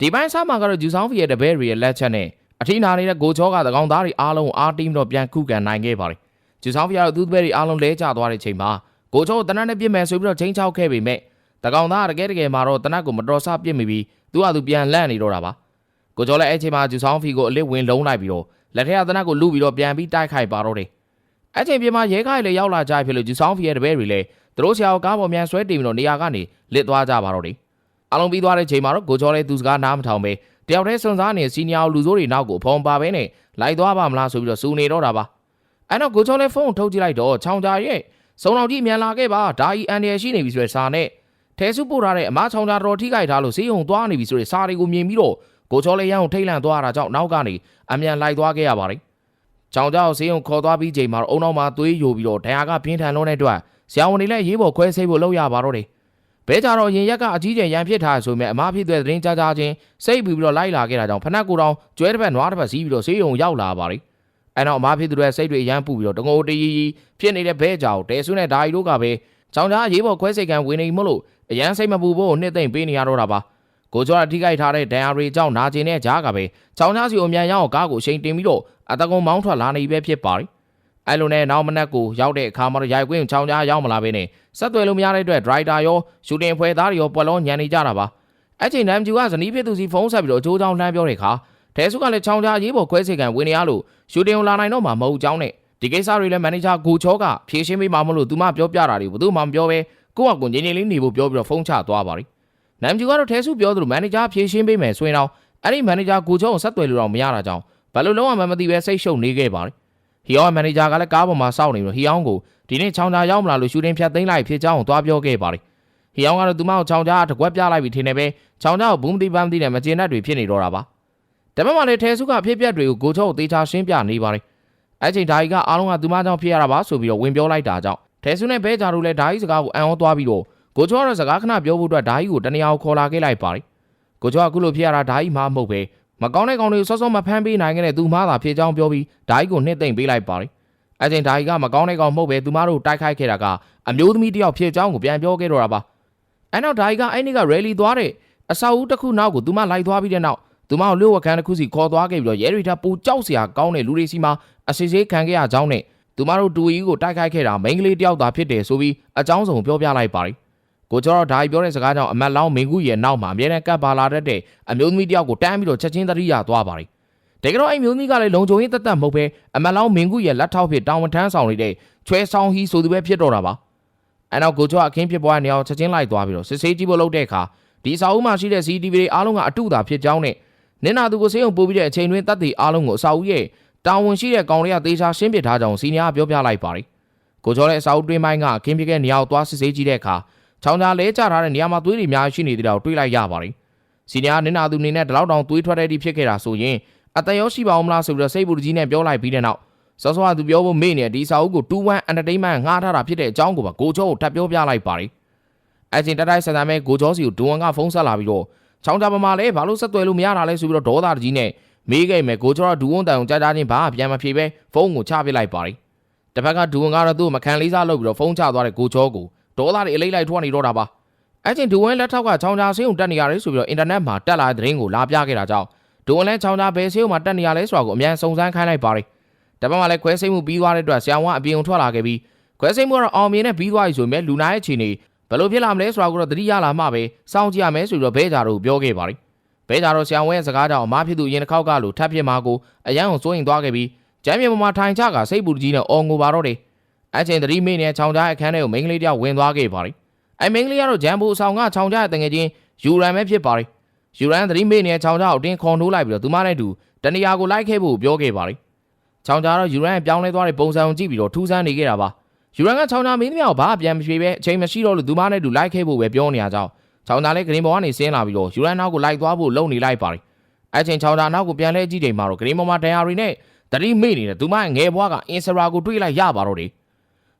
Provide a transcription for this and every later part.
ဒီပိုင်းစားမှာကတော့ဂျူဆောင်ဖီရဲ့တပည့်တွေရဲ့လက်ချက်နဲ့အထီးနာနေတဲ့ကိုချောကသကောင်သားတွေအားလုံးကိုအားတင်းပြီးတော့ပြန်ခုခံနိုင်ခဲ့ပါတယ်ဂျူဆောင်ဖီကတော့သူ့တပည့်တွေအားလုံးလဲကျသွားတဲ့ချိန်မှာကိုချောကိုတနတ်နဲ့ပြစ်မယ်ဆိုပြီးတော့ချင်းချောက်ခဲ့ပေမဲ့သကောင်သားကတကယ်တကယ်မှာတော့တနတ်ကိုမတော်ဆပြစ်မိပြီးသူ့ဟာသူပြန်လန့်နေတော့တာပါကိုချောလည်းအဲ့ချိန်မှာဂျူဆောင်ဖီကိုအလစ်ဝင်လုံးလိုက်ပြီးတော့လက်ထက်ကတနတ်ကိုလူပြီးတော့ပြန်ပြီးတိုက်ခိုက်ပါတော့တယ်အဲ့ချိန်ပြင်မှာရဲခိုင်လည်းရောက်လာကြဖြစ်လို့ဂျူဆောင်ဖီရဲ့တပည့်တွေလည်းသူတို့ဆရာကိုကားပေါ်မြန်ဆွဲတင်ပြီးတော့နေရာကနေလစ်သွားကြပါတော့တယ် အလုံးပြီးသွားတဲ့ချိန်မှာတော့ကိုချောလေးသူစကားနားမထောင်ပဲတယောက်တည်းစွန်စားနေတဲ့စီနီယာလူစိုးတွေနောက်ကိုဖုံပါပဲနဲ့လိုက်သွားပါမလားဆိုပြီးတော့စူနေတော့တာပါအဲ့တော့ကိုချောလေးဖုန်းကိုထုတ်ကြည့်လိုက်တော့ချောင်းကြရဲ့စုံတော်ကြီးမြန်လာခဲ့ပါဒါဤအန်ရယ်ရှိနေပြီဆိုတဲ့စာနဲ့ထဲစုပို့ထားတဲ့အမချောင်းကြတော်ထိခိုက်ထားလို့စေးုံသွားနေပြီဆိုတဲ့စာတွေကိုမြင်ပြီးတော့ကိုချောလေးရန်ကိုထိတ်လန့်သွားတာကြောင့်နောက်ကနေအမြန်လိုက်သွားခဲ့ရပါတယ်ချောင်းကြကိုစေးုံခေါ်သွားပြီးချိန်မှာတော့အုံနောက်မှာသွေးယိုပြီးတော့ဒဏ်ရာကပြင်းထန်လွန်းတဲ့အတွက်ဆရာဝန်တွေလည်းရေးပေါ်ခွဲစိတ်ဖို့လုပ်ရပါတော့တယ် ဘဲကြတော့ရင်ရက်ကအကြီးကျယ်ရန်ဖြစ်ထားဆိုမြဲအမားဖြစ်တဲ့သတင်းကြားကြားချင်းစိတ်ပြီးပြီးတော့လိုက်လာခဲ့တာကြောင့်ဖနက်ကိုတောင်ကျွဲတစ်ပတ်နွားတစ်ပတ်စီးပြီးတော့ဆေးရုံရောက်လာပါလိအဲတော့အမားဖြစ်သူရဲ့စိတ်တွေရမ်းပူပြီးတော့တငိုတရီရီဖြစ်နေတဲ့ဘဲကြောင်တဲဆွနဲ့ဓာရီတို့ကပဲချောင်းကြားရေးပေါ်ခွဲစိတ်ကန်ဝင်နေမို့လို့အရန်စိတ်မပူဖို့နှစ်သိမ့်ပေးနေရတော့တာပါကိုကျော်အထိခိုက်ထားတဲ့ဒန်ယာရီကြောင့်နာကျင်တဲ့ကြားကပဲချောင်းကြားစီအမြန်ရောက်ကားကိုရှိန်တင်ပြီးတော့အတကုံမောင်းထွက်လာနေပဲဖြစ်ပါလိ အဲလိုနဲ့နောက်မနက်ကိုရောက်တဲ့အခါမှာတော့ရိုက်ကွင်းချောင်းကြားရောက်မလာဘဲနဲ့ဆက်သွယ်လို့မရတဲ့အတွက်ဒရိုက်တာရောရှူတင်ဖွဲ့သားတွေရောပွက်လုံးညံနေကြတာပါအဲ့ချိန်တမ်းကျူကဇနီးဖြစ်သူစီဖုန်းဆက်ပြီးတော့အကျိုးချောင်းလှမ်းပြောတဲ့အခါတဲဆုကလည်းချောင်းကြားရေးပေါ်ခွဲစိတ်ကန်ဝင်နေရလို့ရှူတင်ကိုလာနိုင်တော့မှမဟုတ်ကြောင်းနဲ့ဒီကိစ္စတွေလည်းမန်နေဂျာကိုချောကဖြေရှင်းပေးမှာမလို့သူမပြောပြတာတွေဘယ်သူမှမပြောပဲကိုယ့်အကူငင်းငင်းလေးနေဖို့ပြောပြီးတော့ဖုန်းချသွားပါလိနမ်ကျူကတော့တဲဆုပြောသလိုမန်နေဂျာဖြေရှင်းပေးမယ်ဆိုရင်တော့အဲ့ဒီမန်နေဂျာကိုချောကိုဆက်သွယ်လို့တော့မရတာကြောင့်ဘယ်လိုလုံးဝမသိပဲစိတ်ရှုပ်နေခဲ့ပါလိ ဟီယောမန်နေဂျာကလည်းကားပေါ်မှာစောင့်နေပြီးဟီယောင်းကိုဒီနေ့ချောင်းသားရောက်မလာလို့ရှူတင်ဖြတ်သိမ်းလိုက်ဖြစ်ကြောင်းကိုသွားပြောခဲ့ပါတယ်။ဟီယောင်ကတော့သူမကိုချောင်းသားတကွက်ပြလိုက်ပြီးထင်နေပဲချောင်းသားကိုဘူးမသိပန်းမသိနဲ့မကျေနပ်တွေဖြစ်နေတော့တာပါ။ဒါပေမဲ့လည်းထဲစုကအဖြစ်ပြက်တွေကိုကိုချောကိုတေချာရှင်းပြနေပါတယ်။အဲ့ချိန်ဓာကြီးကအားလုံးကသူမကြောင့်ဖြစ်ရတာပါဆိုပြီးတော့ဝင်ပြောလိုက်တာကြောင့်ထဲစုနဲ့ဘဲဂျာတို့လည်းဓာကြီးစကားကိုအံ့ဩသွားပြီးတော့ကိုချောကတော့စကားခဏပြောဖို့အတွက်ဓာကြီးကိုတနေရာကိုခေါ်လာခဲ့လိုက်ပါတယ်။ကိုချောကအခုလိုဖြစ်ရတာဓာကြီးမှမဟုတ်ပဲ မကောင်းတဲ့ကောင်တွေကိုစောစောမဖမ်းပေးနိုင်ခဲ့တဲ့သူမှသာဖြစ်ကြောင်းပြောပြီးဓာကြီးကိုနှစ်သိမ့်ပေးလိုက်ပါတယ်။အဲ့ချိန်ဓာကြီးကမကောင်းတဲ့ကောင်မဟုတ်ပဲသူမတို့တိုက်ခိုက်ခဲ့တာကအမျိုးသမီးတစ်ယောက်ဖြစ်ကြောင်းကိုပြန်ပြောခဲ့တော့တာပါအဲ့နောက်ဓာကြီးကအဲ့ဒီက rally သွားတဲ့အဆောက်အဦတစ်ခုနောက်ကိုသူမလိုက်သွားပြီးတဲ့နောက်သူမကိုလျှို့ဝှက်ခန်းတစ်ခုစီခေါ်သွားခဲ့ပြီးတော့ရဲတွေထပ်ပူကြောက်စရာကောင်းတဲ့လူတွေစီမှာအစစ်ဆေးခံခဲ့ရကြောင်းနဲ့သူမတို့တူကြီးကိုတိုက်ခိုက်ခဲ့တာမိန်းကလေးတစ်ယောက်သာဖြစ်တယ်ဆိုပြီးအကြောင်းစုံပြောပြလိုက်ပါတယ် ကိုကျော်တော့ဓာကြီးပြောတဲ့စကားကြောင့်အမတ်လောင်းမင်းကူရဲ့နောက်မှာအမြဲတမ်းကပ်ပါလာတတ်တဲ့အမျိုးသမီးတစ်ယောက်ကိုတန်းပြီးတော့ချက်ချင်းသတိရသွားပါတယ်တကယ်တော့အဲ့မျိုးသမီးကလည်းလုံခြုံရေးတက်တက်မဟုတ်ပဲအမတ်လောင်းမင်းကူရဲ့လက်ထောက်ဖြစ်တောင်ဝန်ထမ်းဆောင်နေတဲ့ချွဲဆောင်ဟီဆိုသူပဲဖြစ်တော့တာပါအဲနောက်ကိုကျော်အခင်းဖြစ်ပွားနေအောင်ချက်ချင်းလိုက်သွားပြီးတော့စစ်ဆေးကြည့်ဖို့လုပ်တဲ့အခါဒီစာအုပ်မှာရှိတဲ့ CCTV တွေအားလုံးကအတုတာဖြစ်ကြောင်းနဲ့နင်နာသူကိုစေယုံပို့ပြီးတဲ့အချိန်တွင်တပ်တွေအားလုံးကိုအစာအုပ်ရဲ့တာဝန်ရှိတဲ့ကောင်တွေကသေချာရှင်းပြထားကြောင်းစီနီယာပြောပြလိုက်ပါတယ်ကိုကျော်လည်းအစာအုပ်တွင်းပိုင်းကအခင်းဖြစ်တဲ့နေရာကိုသွားစစ်ဆေးကြည့်တဲ့အခါ ချောင်းကြားလဲကျထားတဲ့နေရာမှာသွေးတွေအများကြီးရှိနေသေးတာကိုတွေးလိုက်ရပါတယ်စီနီယာနင်နာသူအနေနဲ့ဒီလောက်တောင်သွေးထွက်တဲ့ဒီဖြစ်ခဲ့တာဆိုရင်အတန်ရောရှိပါအောင်မလားဆိုပြီးတော့စိတ်ပူကြီးနဲ့ပြောလိုက်ပြီးတဲ့နောက်စောစောကသူပြောဖို့မေ့နေတဲ့ဒီစာအုပ်ကို21 entertainment ငှားထားတာဖြစ်တဲ့အကြောင်းကိုပါကိုချောကိုထပ်ပြောပြလိုက်ပါတယ်။အချင်းတတိုက်ဆန်ဆန်ပဲကိုချောစီကိုဒွန်ကဖုန်းဆက်လာပြီးတော့ချောင်းကြပါမှာလဲဘာလို့ဆက်သွယ်လို့မရတာလဲဆိုပြီးတော့ဒေါသတကြီးနဲ့မေးခဲ့မယ်ကိုချောကဒူဝွန်တန်ကိုကြားကြားချင်းဘာမှပြန်မဖြေပဲဖုန်းကိုချပစ်လိုက်ပါတယ်။တစ်ဖက်ကဒူဝွန်ကတော့သူ့ကိုမခံလေးစားလုပ်ပြီးတော့ဖုန်းချသွားတဲ့ကိုချောကို ဒေါသတွေအလိမ့်လိုက်ထွက်နေတော့တာပါ။အချင်းဒူဝွန်လက်ထောက်ကချောင်းကြားဆေးုံတက်နေရတယ်ဆိုပြီးတော့အင်တာနက်မှာတက်လာတဲ့သတင်းကိုလာပြခဲ့တာကြောင့်ဒူဝွန်လဲချောင်းကြားဘယ်ဆေးုံမှာတက်နေရလဲဆိုတာကိုအမြန်စုံစမ်းခိုင်းလိုက်ပါတယ်။တပတ်မှလည်းခွဲစိတ်မှုပြီးသွားတဲ့အတွက်ဆရာဝန်ကအပြင်ကိုထွက်လာခဲ့ပြီးခွဲစိတ်မှုကတော့အောင်မြင်နဲ့ပြီးသွားပြီဆိုရင်လူနာရဲ့ခြေနေဘယ်လိုဖြစ်လာမလဲဆိုတာကိုတော့သတိရလာမှပဲစောင့်ကြည့်ရမယ်ဆိုပြီးတော့ဘဲကြတို့ပြောခဲ့ပါတယ်။ဘဲကြတို့ဆရာဝန်ရဲ့စကားကြောင့်အမားဖြစ်သူရင်တစ်ခေါက်ကလိုထပ်ဖြစ်မှာကိုအရန်ကိုစိုးရင်သွားခဲ့ပြီးကျမ်းမြေပေါ်မှာထိုင်ချကစိတ်ပူကြီးနဲ့အော်ငိုပါတော့တယ်။ အချင်းသတိမိနဲ့ချောင်းကြားအခန်းထဲကိုမိန်းကလေးတယောက်ဝင်သွားခဲ့ပါတယ်။အဲမိန်းကလေးကတော့ဂျမ်ဘူအဆောင်ကချောင်းကြားရဲ့တငယ်ချင်းယူရန်ပဲဖြစ်ပါတယ်။ယူရန်သတိမိနဲ့ချောင်းကြားကိုတင်းခွန်ထိုးလိုက်ပြီးတော့သူမနဲ့တူတနေရာကိုလိုက်ခဲ့ဖို့ပြောခဲ့ပါတယ်။ချောင်းကြားတော့ယူရန်ရဲ့ပြောင်းလဲသွားတဲ့ပုံစံကိုကြည့်ပြီးတော့ထူးဆန်းနေခဲ့တာပါ။ယူရန်ကချောင်းကြားမင်းသမီးကိုဘာပြန်မဖြေပဲအချိန်မရှိတော့လို့သူမနဲ့တူလိုက်ခဲ့ဖို့ပဲပြောနေရကြောင်းချောင်းသားလည်းဂရင်းဘော်ကနေဆင်းလာပြီးတော့ယူရန်နောက်ကိုလိုက်သွားဖို့လုံနေလိုက်ပါတယ်။အဲချိန်ချောင်းသားနောက်ကိုပြန်လဲကြည့်ချိန်မှာတော့ဂရင်းဘော်မှာဒန်ယာရီနဲ့တတိမိနေတဲ့သူမရဲ့ငယ်ဘွားကအင်စရာကိုတွေးလိုက်ရပါတော့တယ်။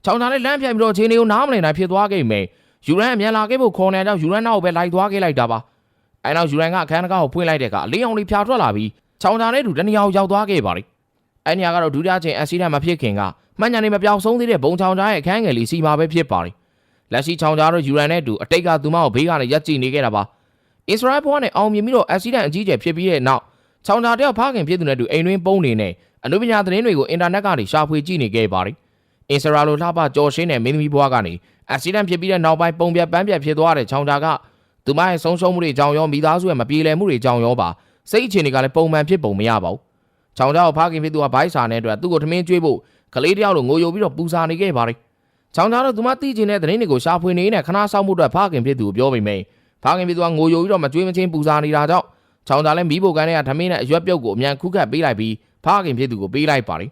ချောင်းသားလည်းလမ်းပြန်ပြီးတော့ခြေနေကိုနားမလည်နိုင်ဖြစ်သွားခဲ့မယ်။ယူရန်အမြန်လာခဲ့ဖို့ခေါ်နေကြောင်းယူရန်နောက်ကိုပဲလိုက်သွားခဲ့လိုက်တာပါ။အဲနောက်ယူရန်ကအခန်းတကားကိုဖွင့်လိုက်တဲ့အခါအလင်းအောင်လေးဖြာထွက်လာပြီးချောင်းသားနဲ့တူတနေရာကိုရောက်သွားခဲ့ပါတယ်။အဲနေရာကတော့ဒုတိယချိန်အက်ဆီဒန့်မဖြစ်ခင်ကမှန်ညာနေမပြောင်းဆုံးသေးတဲ့ဘုံချောင်းသားရဲ့အခန်းငယ်လေးစီမှာပဲဖြစ်ပါတယ်။လက်ရှိချောင်းသားတို့ယူရန်နဲ့တူအတိတ်ကသူမကိုဘေးကနေရက်ကြည့်နေခဲ့တာပါ။အစ္စရာဘွားနဲ့အောင်မြင်ပြီးတော့အက်ဆီဒန့်အကြီးအကျယ်ဖြစ်ပြီးတဲ့နောက်ချောင်းချာတယောက်ဖခင်ဖြစ်သူနဲ့တူအိမ်တွင်းပုံးနေနဲ့အနုပညာသတင်းတွေကိုအင်တာနက်ကနေရှာဖွေကြည့်နေခဲ့ပါတယ် အစ္စရာလိုလှပကြော်ရှင်းတဲ့မင်းသမီးဘွားကနေအက်ဆီဒန့်ဖြစ်ပြီးတဲ့နောက်ပိုင်းပုံပြတ်ပန်းပြတ်ဖြစ်သွားတဲ့ချောင်းချာကသူမရဲ့ဆုံးရှုံးမှုတွေကြောင့်ရောမိသားစုရဲ့မပြေလည်မှုတွေကြောင့်ရောပါစိတ်အခြေအနေကလည်းပုံမှန်ဖြစ်ပုံမရပါဘူးချောင်းချာကိုဖခင်ဖြစ်သူကဘိုက်စာနဲ့အတွက်သူ့ကိုထမင်းကျွေးဖို့ကလေးတယောက်လိုငိုယိုပြီးတော့ပူစာနေခဲ့ပါတယ်ချောင်းချားတော့သူမသိချင်တဲ့သတင်းတွေကိုရှာဖွေနေနဲ့ခဏဆောင်မှုအတွက်ဖခင်ဖြစ်သူကိုပြောပေမယ့်ဖခင်ဖြစ်သူကငိုယိုပြီးတော့မကြွေးမချင်းပူစာနေတာကြောင့်ချောင်းချားလည်းမိဖို့ကန်းတဲ့ထမင်းနဲ့အရွက်ပြုတ်ကိုအမြန်ခုခတ်ပေးလိုက်ပြီးဖခင်ဖြစ်သူကိုပေးလိုက်ပါတယ်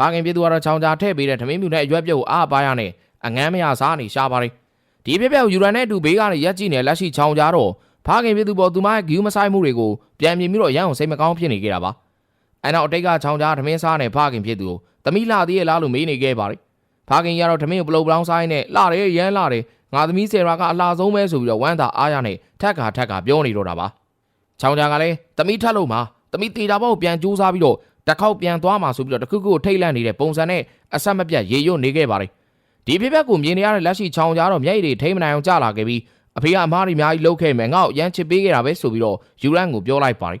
ဖခင်ဖြစ်သူကတော့ချောင်းချားထည့်ပေးတဲ့ထမင်းမြူနဲ့အရွက်ပြုတ်ကိုအားပါရနဲ့အငန်းမရစားနေရှာပါတယ်ဒီပြက်ပြက်ကိုယူရန်နဲ့အတူဘေးကနေရက်ကြည့်နေလက်ရှိချောင်းချားတော့ဖခင်ဖြစ်သူပေါ်သူမရဲ့ဂီယူမဆိုင်မှုတွေကိုပြန်မြင်ပြီးတော့ရန်အောင်စိတ်မကောင်းဖြစ်နေကြတာပါအဲနောက်အတိတ်ကချောင်းချားထမင်းစားနေဖခင်ဖြစ်သူကိုသမီးလာသေးရဲ့လားလို့မေးနေခဲ့ပါတယ်ဖခင်ရတော့ဓမင်းကိုပလုတ်ပလောင်းဆိုင်နဲ့လှတယ်ရမ်းလှတယ်ငါသမီးဆယ်ရာကအလှဆုံးပဲဆိုပြီးတော့ဝမ်းသာအားရနဲ့ထက်ခါထက်ခါပြောနေတော့တာပါချောင်းကြကလည်းသမီးထက်လို့မှာသမီးတေတာဘောကိုပြန်ကြိုးစားပြီးတော့ တစ်ခေါက်ပြန်သွားမှာဆိုပြီးတော့တခုခုကိုထိတ်လန့်နေတဲ့ပုံစံနဲ့အဆက်မပြတ်ရေရွတ်နေခဲ့ပါတယ်ဒီဖြစ်ပျက်ကိုမြင်နေရတဲ့လက်ရှိချောင်းကြတော့မျက်ရည်တွေထိမ့်မနိုင်အောင်ကြာလာခဲ့ပြီးအဖေကအမားတွေအများကြီးလှုပ်ခဲ့မယ်ငါ့ကိုရမ်းချစ်ပေးခဲ့တာပဲဆိုပြီးတော့ယူရန်ကိုပြောလိုက်ပါတယ်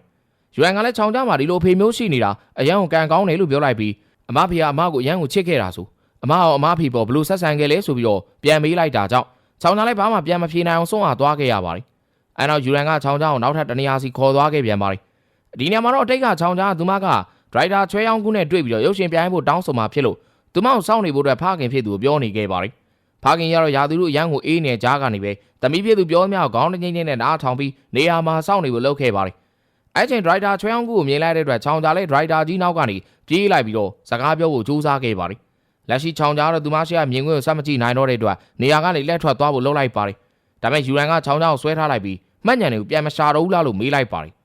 ယူရန်ကလည်းချောင်းကြမှာဒီလိုအဖေမျိုးရှိနေတာအရန်ကိုကန်ကောင်းတယ်လို့ပြောလိုက်ပြီးအမဖေကအမကိုအရန်ကိုချစ်ခဲ့တာဆိုအမအောင်အမအဖေပေါ်ဘလို့ဆက်ဆံခဲ့လဲဆိုပြီးတော့ပြန်မေးလိုက်တာကြောင့်ချောင်းချားလည်းဘာမှပြန်မဖြေနိုင်အောင်ဆုံးအားသွားခဲ့ရပါတယ်။အဲနောက်ယူရန်ကချောင်းချားကိုနောက်ထပ်တနေရာစီခေါ်သွားခဲ့ပြန်ပါတယ်။ဒီနေရာမှာတော့အတိတ်ကချောင်းချားကသူမက ဒရိုက်တာချွဲရောင်းကူးနဲ့တွေ့ပြီးတော့ရုပ်ရှင်ပြိုင်ဖို့တောင်းဆိုမှဖြစ်လို့သူမကိုစောင့်နေဖို့အတွက်ဖခင်ဖြစ်သူကိုပြောနေခဲ့ပါတယ်။ဖခင်ရတော့ရာသူတို့အရန်ကိုအေးနေကြားကနေပဲတမီးဖြစ်သူပြောသမျှကိုခေါင်းတငိမ့်ငိမ့်နဲ့နားထောင်ပြီးနေရာမှာစောင့်နေဖို့လုပ်ခဲ့ပါတယ်။အဲချိန်ဒရိုက်တာချွဲရောင်းကူးကိုမြင်လိုက်တဲ့အတွက်ချောင်းချားလည်းဒရိုက်တာကြီးနောက်ကနေပြေးလိုက်ပြီးတော့စကားပြောဖို့ကြိုးစားခဲ့ပါတယ်။လက်ရှိချောင်းကြားတော့သူမရှိကမြင်ကွင်းကိုစက်မကြည့်နိုင်တော့တဲ့အတွက်နေရာကနေလက်ထွက်သွားဖို့လှုပ်လိုက်ပါတယ်။ဒါပေမဲ့ယူရန်ကချောင်းကြားကိုဆွဲထားလိုက်ပြီးမှတ်ညံတွေကိုပြန်မရှာတော့ဘူးလားလို့မေးလိုက်ပါတယ်။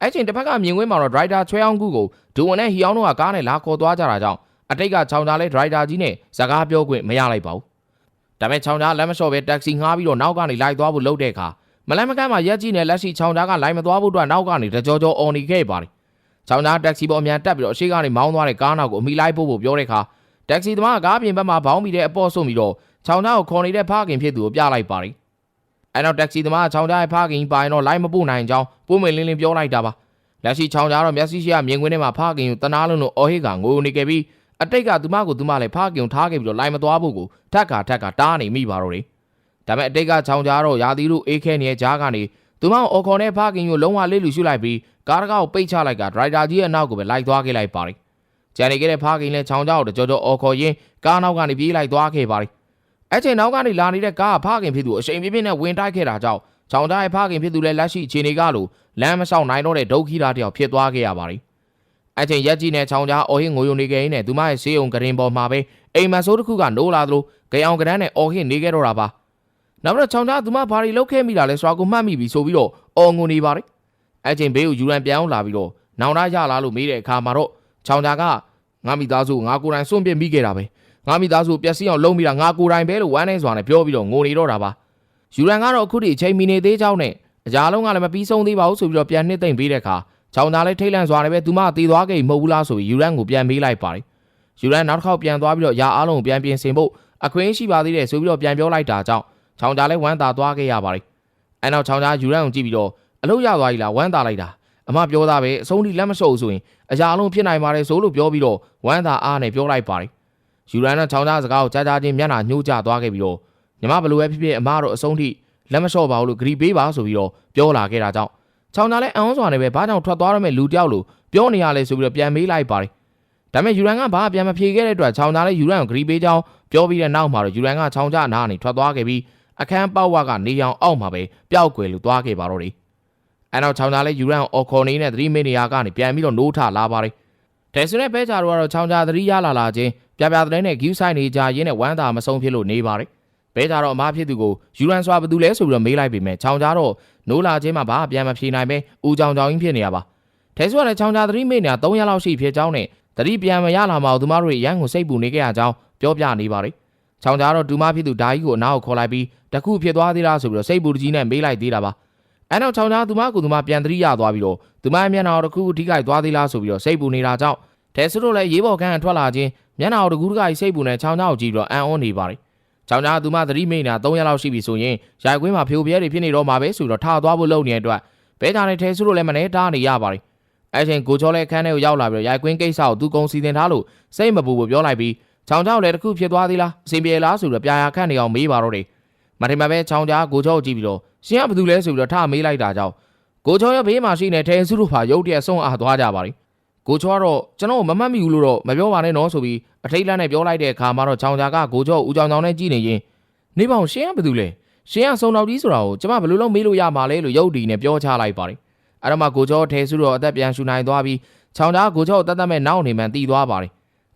အဲ့ချိန်တစ်ဖက်ကမြင်ကွင်းမှာတော့ဒရိုက်တာချွဲအောင်ကူကိုဒူဝန်နဲ့ဟီအောင်တို့ကကားနဲ့လာခေါ်သွားကြတာကြောင့်အတိတ်ကချောင်းကြားလဲဒရိုက်တာကြီးနဲ့စကားပြောခွင့်မရလိုက်ပါဘူး။ဒါပေမဲ့ချောင်းကြားလက်မလျှော့ပဲတက္ကစီငှားပြီးတော့နောက်ကနေလိုက်သွားဖို့လှုပ်တဲ့အခါမလန်မကန်းမှာရက်ကြီးနဲ့လက်ရှိချောင်းကြားကလိုက်မသွားဖို့အတွက်နောက်ကနေတကြောကြောအော်နေခဲ့ပါတယ်။ချောင်းကြားတက္ကစီပေါ်အမြန်တက်ပြီးတော့အရှိကနေမောင်းသွားတဲ့ကားနောက်ကိုအမိလိုက်ဖို့ဖို့ပြောတဲ့အခါတက္ကစီသမားကကားပြင်ဘက်မှာဘောင်းမိတဲ့အပေါ်ဆုံးပြီးတော့ချောင်းသားကိုခေါ်နေတဲ့ဖခင်ဖြစ်သူကိုပြလိုက်ပါတယ်။ အဲနောက်တက္ကစီသမားကချောင်းသားရဲ့ဖခင်ပိုင်တော့လိုက်မပို့နိုင်ကြောင်းပုံမလင်းလင်းပြောလိုက်တာပါ။လက်ရှိချောင်းသားတော့မျက်စိရှိရမြင်ကွင်းထဲမှာဖခင်ကိုတနာလုံးလို့အော်ဟစ်ကငိုနေခဲ့ပြီးအတိတ်ကသူမကိုသူမလည်းဖခင်ကိုထားခဲ့ပြီးတော့လိုက်မသွားဖို့ကိုထက်ကထက်ကတားနေမိပါတော့တယ်။ဒါပေမဲ့အတိတ်ကချောင်းသားတော့ရာသီတို့အေးခဲနေတဲ့ကြားကနေသူမကိုအော်ခေါ်တဲ့ဖခင်ကိုလုံးဝလေးလူရှုလိုက်ပြီးကားတကားကိုပိတ်ချလိုက်ကဒရိုက်တာကြီးရဲ့အနောက်ကိုပဲလိုက်သွားခဲ့လိုက်ပါတယ်။ကျန်နေခဲ့တဲ့ဖခင်လည်းချောင်းကြောက်တကြောကြောအော်ခေါ်ရင်းကားနောက်ကနေပြေးလိုက်သွားခဲ့ပါတယ်။ အဲ့ချိန်နောက်ကနေလာနေတဲ့ကားကဖခင်ဖြစ်သူအရှိန်ပြင်းပြင်းနဲ့ဝင်တိုက်ခဲ့တာကြောင့်ချောင်းသားရဲ့ဖခင်ဖြစ်သူလည်းလက်ရှိအခြေအနေကလို့လမ်းမလျှောက်နိုင်တော့တဲ့ဒုက္ခိတာတယောက်ဖြစ်သွားခဲ့ရပါတယ်။အဲ့ချိန်ရက်ကြီးနဲ့ချောင်းကြားအော်ဟင်းငိုယုံနေခဲ့ရင်းနဲ့သူမရဲ့ဆေးရုံကရင်ပေါ်မှာပဲအိမ်မဆိုးတစ်ခုကနိုးလာသလိုကြအောင်ကရန်းနဲ့အော်ဟင်းနေခဲ့တော့တာပါ။နောက်တော့ချောင်းကြားသူမဘာတွေလုပ်ခဲ့မိတာလဲဆိုတာကိုမှတ်မိပြီဆိုပြီးတော့အော်ငိုနေပါတယ်။အဲ့ချိန်ဘေးကိုယူရန်ပြောင်းလာပြီးတော့နောင်တရလာလို့မေးတဲ့အခါမှာတော့ချောင်းကြားကငါမိသားစုကိုငါကိုယ်တိုင်စွန့်ပစ်မိခဲ့တာပဲ ငါမိသားစုကိုပျက်စီးအောင်လုပ်မိတာငါကိုယ်တိုင်ပဲလို့ဝမ်းနေစွာနဲ့ပြောပြီးတော့ငိုနေတော့တာပါယူရန်ကတော့အခုထိအချိန်မီနေသေးကြောင်းနဲ့အကြာလုံးကလည်းမပြီးဆုံးသေးပါဘူးဆိုပြီးတော့ပြန်နှစ်သိမ့်ပေးတဲ့အခါချောင်းသားလည်းထိတ်လန့်စွာနဲ့ပဲသူမတည်သွားခဲ့ပြီမဟုတ်ဘူးလားဆိုပြီးယူရန်ကိုပြန်မေးလိုက်ပါတယ်ယူရန်နောက်တစ်ခေါက်ပြန်သွားပြီးတော့ရာအားလုံးကိုပြန်ပြင်ဆင်ဖို့အခွင့်ရှိပါသေးတယ်ဆိုပြီးတော့ပြန်ပြောလိုက်တာကြောင့်ချောင်းသားလည်းဝမ်းသာသွားခဲ့ရပါတယ်အဲနောက်ချောင်းသားယူရန်ကိုကြည့်ပြီးတော့အလုပ်ရသွားပြီလားဝမ်းသာလိုက်တာအမပြောသားပဲအဆုံးထိလက်မလျှော့ဘူးဆိုရင်အရာအလုံးဖြစ်နိုင်ပါတယ်ဆိုလို့ပြောပြီးတော့ဝမ်းသာအားနဲ့ပြောလိုက်ပါတယ် ယူရန်နဲ့ချောင်းသားစကားကိုကြားကြားချင်းမျက်နှာညှိုးကျသွားခဲ့ပြီးတော့ညီမဘယ်လိုပဲဖြစ်ဖြစ်အမတော့အဆုံးထိလက်မလျှော့ပါဘူးလို့ဂရီပေးပါဆိုပြီးတော့ပြောလာခဲ့တာကြောင့်ချောင်းသားလည်းအံ့ဩစွာနဲ့ပဲဘာကြောင့်ထွက်သွားရမယ့်လူတယောက်လို့ပြောနေရလဲဆိုပြီးတော့ပြန်မေးလိုက်ပါတယ်ဒါပေမဲ့ယူရန်ကဘာမှပြန်မဖြေခဲ့တဲ့အတွက်ချောင်းသားလည်းယူရန်ကိုဂရီပေးကြောင်းပြောပြီးတဲ့နောက်မှာတော့ယူရန်ကချောင်းကြအနားကနေထွက်သွားခဲ့ပြီးအခန်းပေါက်ဝကနေရောင်အောက်မှာပဲပျောက်ကွယ်လို့သွားခဲ့ပါတော့တယ်အဲနောက်ချောင်းသားလည်းယူရန်ကိုအော်ခေါ်နေနဲ့သတိမေးနေရကနေပြန်ပြီးတော့နိုးထလာပါတယ်ဒယ်ဆူနဲ့ဘဲချာတို့ကတော့ချောင်းကြသတိရလာလာချင်း ပြပြတဲ့နဲ့ဂူးဆိုင်နေကြရင်းနဲ့ဝမ်းသာမဆုံးဖြစ်လို့နေပါတယ်ဘဲချာတော့အမားဖြစ်သူကိုယူရန်စွာဘယ်သူလဲဆိုပြီးတော့မေးလိုက်ပေမဲ့ချောင်းကြတော့နိုးလာချင်းမှာဘာမှပြန်မဖြေနိုင်ပဲဦးကြောင်ကြောင်ကြီးဖြစ်နေရပါဒယ်ဆူကလည်းချောင်းကြသတိမေးနေတာ3ရက်လောက်ရှိဖြစ်ကြောင်းနဲ့သတိပြန်မရလာမှသူမတို့ရန်ကိုစိတ်ပူနေခဲ့ရကြောင်းပြောပြနေပါတယ်ချောင်းကြတော့ဒူမဖြစ်သူဓာကြီးကိုအနားကိုခေါ်လိုက်ပြီးတခုဖြစ်သွားသေးလားဆိုပြီးတော့စိတ်ပူတကြီးနဲ့မေးလိုက်သေးတာပါအဲနောက်ချောင်းကြသူမကသူမပြန်သတိရသွားပြီးတော့သူမရဲ့မျက်နှာကိုတခုထိခိုက်သွားသေးလားဆိုပြီးတော့စိတ်ပူနေတာကြောင့်ဒဲဆူတို့လည်းရေးပေါ်ကန်းထွက်လာခြင်း မျက်နှာကိုတကူးတကကြီးစိတ်ပူနဲ့ချောင်းချောင်းကြည့်ပြီးတော့အံ့ဩနေပါတယ်ချောင်းကြားကသူမသတိမိနေတာ3ရက်လောက်ရှိပြီဆိုရင်ရိုက်ကွင်းမှာဖြိုပြဲတွေဖြစ်နေတော့မှာပဲဆိုတော့ထားသွားဖို့လုပ်နေတဲ့အတွက်ဘဲကြတဲ့ထဲစုလို့လည်းမနေတားနေရပါတယ်အဲ့ချိန်ကိုချောလဲခန်းထဲကိုရောက်လာပြီးရိုက်ကွင်းကိစ္စကိုသူကုံစီစဉ်ထားလို့စိတ်မပူဘူးပြောလိုက်ပြီးချောင်းကြောက်လည်းတစ်ခုဖြစ်သွားသေးလားအစဉ်ပြေလားဆိုတော့ပြာရခန့်နေအောင်မေးပါတော့တယ်မထင်မှပဲချောင်းကြားကိုချောကိုကြည့်ပြီးတော့ရှင်ကဘာလုပ်လဲဆိုပြီးတော့ထားမေးလိုက်တာကြောင့်ကိုချောရဲ့ဘေးမှာရှိနေထဲစုလို့ဖာရုတ်တရက်ဆုံးအားသွားကြပါလိ ကိုချောကတော့ကျွန်တော်မမှတ်မိဘူးလို့တော့မပြောပါနဲ့နော်ဆိုပြီးအထိတ်လန့်နဲ့ပြောလိုက်တဲ့အခါမှာတော့ချောင်းကြားကကိုချောဦးချောင်းချောင်းနဲ့ကြည့်နေရင်နေပါအောင်ရှင်ကဘာလုပ်လဲရှင်ကစုံတော်ကြီးဆိုတာကိုကျမဘယ်လိုလုပ်မေးလို့ရမှာလဲလို့ရုတ်တည်နဲ့ပြောချလိုက်ပါတယ်အဲ့တော့မှကိုချောထဲစုတော့အသက်ပြန်ရှူနိုင်သွားပြီးချောင်းကြားကိုချောကိုတတ်တတ်မဲ့နောက်နေမှန်တီးသွားပါတယ်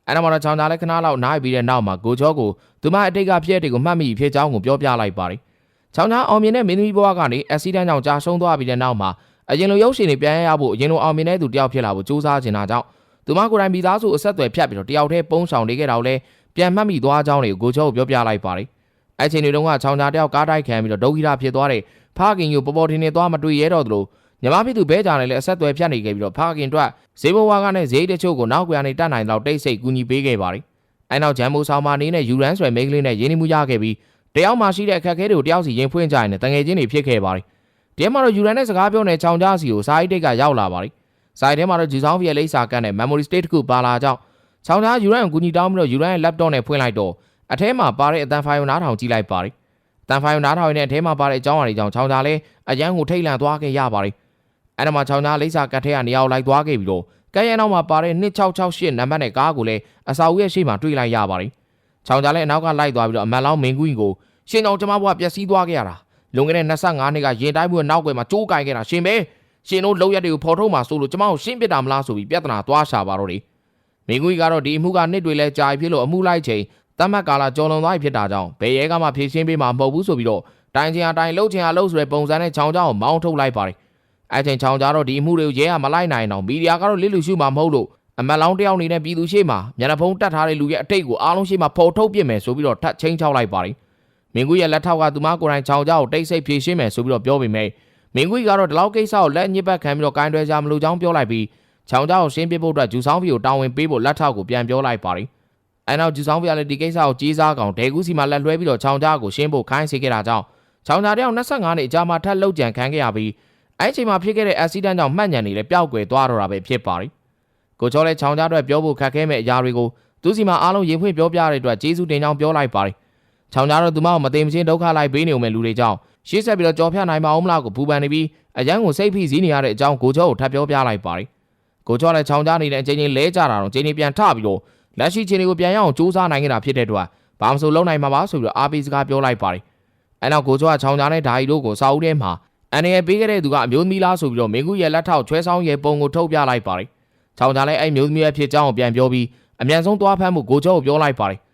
အဲ့တော့မှတော့ချောင်းသားလည်းခဏလောက်နားပြီးတဲ့နောက်မှာကိုချောကိုသူမအတိတ်ကဖြစ်တဲ့ကိုမှတ်မိဖြစ်ကြောင်းကိုပြောပြလိုက်ပါတယ်။ချောင်းသားအောင်မြင်တဲ့မင်းသမီးဘဝကနေအက်ဆီဒန့်ကြောင့်ကြာဆုံးသွားပြီးတဲ့နောက်မှာ အရင်လိုရုပ်ရှင်တွေပြန်ရဖို့အရင်လိုအောင်မြင်တဲ့သူတယောက်ဖြစ်လာဖို့ကြိုးစားနေတာကြောင့်သူမကိုယ်တိုင်မိသားစုအဆက်အသွယ်ဖြတ်ပြီးတော့တယောက်တည်းပုံဆောင်နေခဲ့တာကိုလည်းပြန်မှတ်မိသွားကြောင်းတွေကိုကိုချောကိုပြောပြလိုက်ပါတယ်။အဲ့ချိန်တွေတုန်းကချောင်းသားတယောက်ကားတိုက်ခံပြီးတော့ဒုက္ခိတဖြစ်သွားတဲ့ဖခင်ကိုပေါ်ပေါ်ထင်ထင်သွားမတွေ့ရတော့သလိုညီမဖြစ်သူဘဲကြတယ်လည်းအဆက်အသွယ်ဖြတ်နေခဲ့ပြီးတော့ဖခင်အတွက်ဈေးဘဝကနဲ့ဈေးတချို့ကိုနောက်ကွယ်ကနေတတ်နိုင်တော့တိတ်ဆိတ်ကူညီပေးခဲ့ပါတယ်။အဲနောက်ဂျမ်မိုဆောင်မာနေနဲ့ယူရန်ဆွဲမိန်းကလေးနဲ့ရင်းနှီးမှုရခဲ့ပြီးတယောက်မှရှိတဲ့အခက်အခဲတွေကိုတယောက်စီရင်ဖွင့်ကြရင်တငယ်ချင်းတွေဖြစ်ခဲ့ပါတယ်။ ဒီမှာတော့ယူရန်နဲ့စကားပြောနေချောင်းကြားစီကိုစာအိတ်တိတ်ကရောက်လာပါတယ်။စာအိတ်ထဲမှာတော့ဂျူဆောင်ဖီရဲ့လိပ်စာကတ်နဲ့ memory state တစ်ခုပါလာကြောင်းချောင်းကြားယူရန်ကိုကူညီတောင်းပြီးတော့ယူရန်ရဲ့ laptop နဲ့ဖွင့်လိုက်တော့အထဲမှာပါတဲ့အတန်ဖိုင်ကိုနားထောင်ကြည့်လိုက်ပါတယ်။တန်ဖိုင်ကိုနားထောင်ရတဲ့အထဲမှာပါတဲ့အကြောင်းအရာတွေကြောင့်ချောင်းကြားလည်းအရန်ကိုထိတ်လန့်သွားခဲ့ရပါတယ်။အဲ့ဒါမှချောင်းကြားလိပ်စာကတ်ထဲကနေရာကိုလိုက်သွားခဲ့ပြီးတော့ကဲရဲနောက်မှာပါတဲ့2668နံပါတ်နဲ့ကားကိုလည်းအစာအုပ်ရဲ့ရှေ့မှာတွေ့လိုက်ရပါတယ်။ချောင်းကြားလည်းအနောက်ကလိုက်သွားပြီးတော့အမန်လောင်းမင်းကွင်းကိုရှင်ကြောင့်ကျမဘွားပျက်စီးသွားခဲ့ရတာ လွန်ခဲ့တဲ့25နှစ်ကရင်တိုင်းမှုနောက်ွယ်မှာကြိုးကင်ခဲ့တာရှင်ပဲရှင်တို့လောက်ရက်တွေကိုဖော်ထုတ်မှဆိုလို့ကျမကိုရှင်းပြတာမလားဆိုပြီးပြဿနာသွားရှာပါတော့တယ်။မင်းကွင်းကတော့ဒီအမှုကနှစ်တွေလဲကြာပြီဖြစ်လို့အမှုလိုက်ချိန်တတ်မှတ်ကာလကျော်လွန်သွားပြီဖြစ်တာကြောင့်ဘယ်ရဲကမှဖြေရှင်းပေးမှာမဟုတ်ဘူးဆိုပြီးတော့တိုင်ချင်အားတိုင်လှုပ်ချင်အားလှုပ်ဆိုတဲ့ပုံစံနဲ့ချောင်းချောင်းကိုမောင်းထုတ်လိုက်ပါတယ်။အဲချိန်ချောင်းကြတော့ဒီအမှုတွေကိုရဲကမလိုက်နိုင်တော့မီဒီယာကတော့လစ်လူရှုမှာမဟုတ်လို့အမတ်လောင်းတယောက်နေတဲ့ပြည်သူရှေ့မှာမျက်နှာဖုံးတက်ထားတဲ့လူရဲ့အတိတ်ကိုအားလုံးရှေ့မှာဖော်ထုတ်ပြစ်မယ်ဆိုပြီးတော့ထပ်ချင်းချောက်လိုက်ပါတယ်။ မင်းကွေးရဲ့လက်ထောက်ကသူမကိုယ်တိုင်ချောင်းကြကိုတိတ်ဆိတ်ဖြေရှင်းမယ်ဆိုပြီးတော့ပြောပေမဲ့မင်းကွေးကတော့ဒီလောက်ကိစ္စကိုလက်ညစ်ပတ်ခံပြီးတော့ကိုင်းတွဲကြမလို့ကြောင်းပြောလိုက်ပြီးချောင်းကြကိုရှင်းပြဖို့အတွက်ဂျူဆောင်ဖီကိုတာဝန်ပေးဖို့လက်ထောက်ကိုပြန်ပြောလိုက်ပါတယ်။အဲနောက်ဂျူဆောင်ဖီကလည်းဒီကိစ္စကိုကြီးစားကောင်ဒဲကူးစီမှာလက်လွှဲပြီးတော့ချောင်းကြကိုရှင်းဖို့ခိုင်းစေခဲ့တာကြောင့်ချောင်းကြတယောက်25နှစ်အကြာမှာထပ်လှုပ်ကြံခံခဲ့ရပြီးအဲ့ချိန်မှာဖြစ်ခဲ့တဲ့ accident ကြောင့်မှတ်ညံနေလေပျောက်ကွယ်သွားတော့တာပဲဖြစ်ပါတယ်။ကိုချောလဲချောင်းကြားအတွက်ပြောဖို့ခက်ခဲမဲ့အရာတွေကိုသူစီမှာအားလုံးရင်ဖွင့်ပြောပြတဲ့အတွက်ကျေးဇူးတင်ကြောင်းပြောလိုက်ပါတယ်။ ချောင်းကြားတော့သူမကိုမသိမချင်းဒုက္ခလိုက်ပေးနေုံမဲ့လူတွေကြောင့်ရှေ့ဆက်ပြီးတော့ကြော်ဖြတ်နိုင်မအောင်မလားကိုဘူပန်နေပြီးအရန်ကိုစိတ်ဖိစီးနေရတဲ့အကြောင်းကိုချောကိုထပ်ပြောပြလိုက်ပါတယ်။ကိုချောလဲချောင်းကြားနေတဲ့အချိန်ချင်းလဲကြတာတော့ချိန်ချင်းပြန်ထပြီးတော့လက်ရှိချိန်တွေကိုပြန်ရအောင်စူးစမ်းနိုင်ခဲ့တာဖြစ်တဲ့အတွက်ဘာမှမဆိုလုပ်နိုင်မှာပါဆိုပြီးတော့အားပေးစကားပြောလိုက်ပါတယ်။အဲနောက်ကိုချောကချောင်းကြားနဲ့ဓာရီတို့ကိုစာအုပ်ထဲမှာအန်ရပေးခဲ့တဲ့သူကအမျိုးသမီးလားဆိုပြီးတော့မင်းကူရဲ့လက်ထောက်ချွဲဆောင်ရဲ့ပုံကိုထုတ်ပြလိုက်ပါတယ်။ချောင်းသားလည်းအဲ့မျိုးသမီးရဲ့ဖြစ်ကြောင်းကိုပြန်ပြောပြီးအမြန်ဆုံးသွားဖမ်းမှုကိုကျော်ကိုပြောလိုက်ပါတယ်။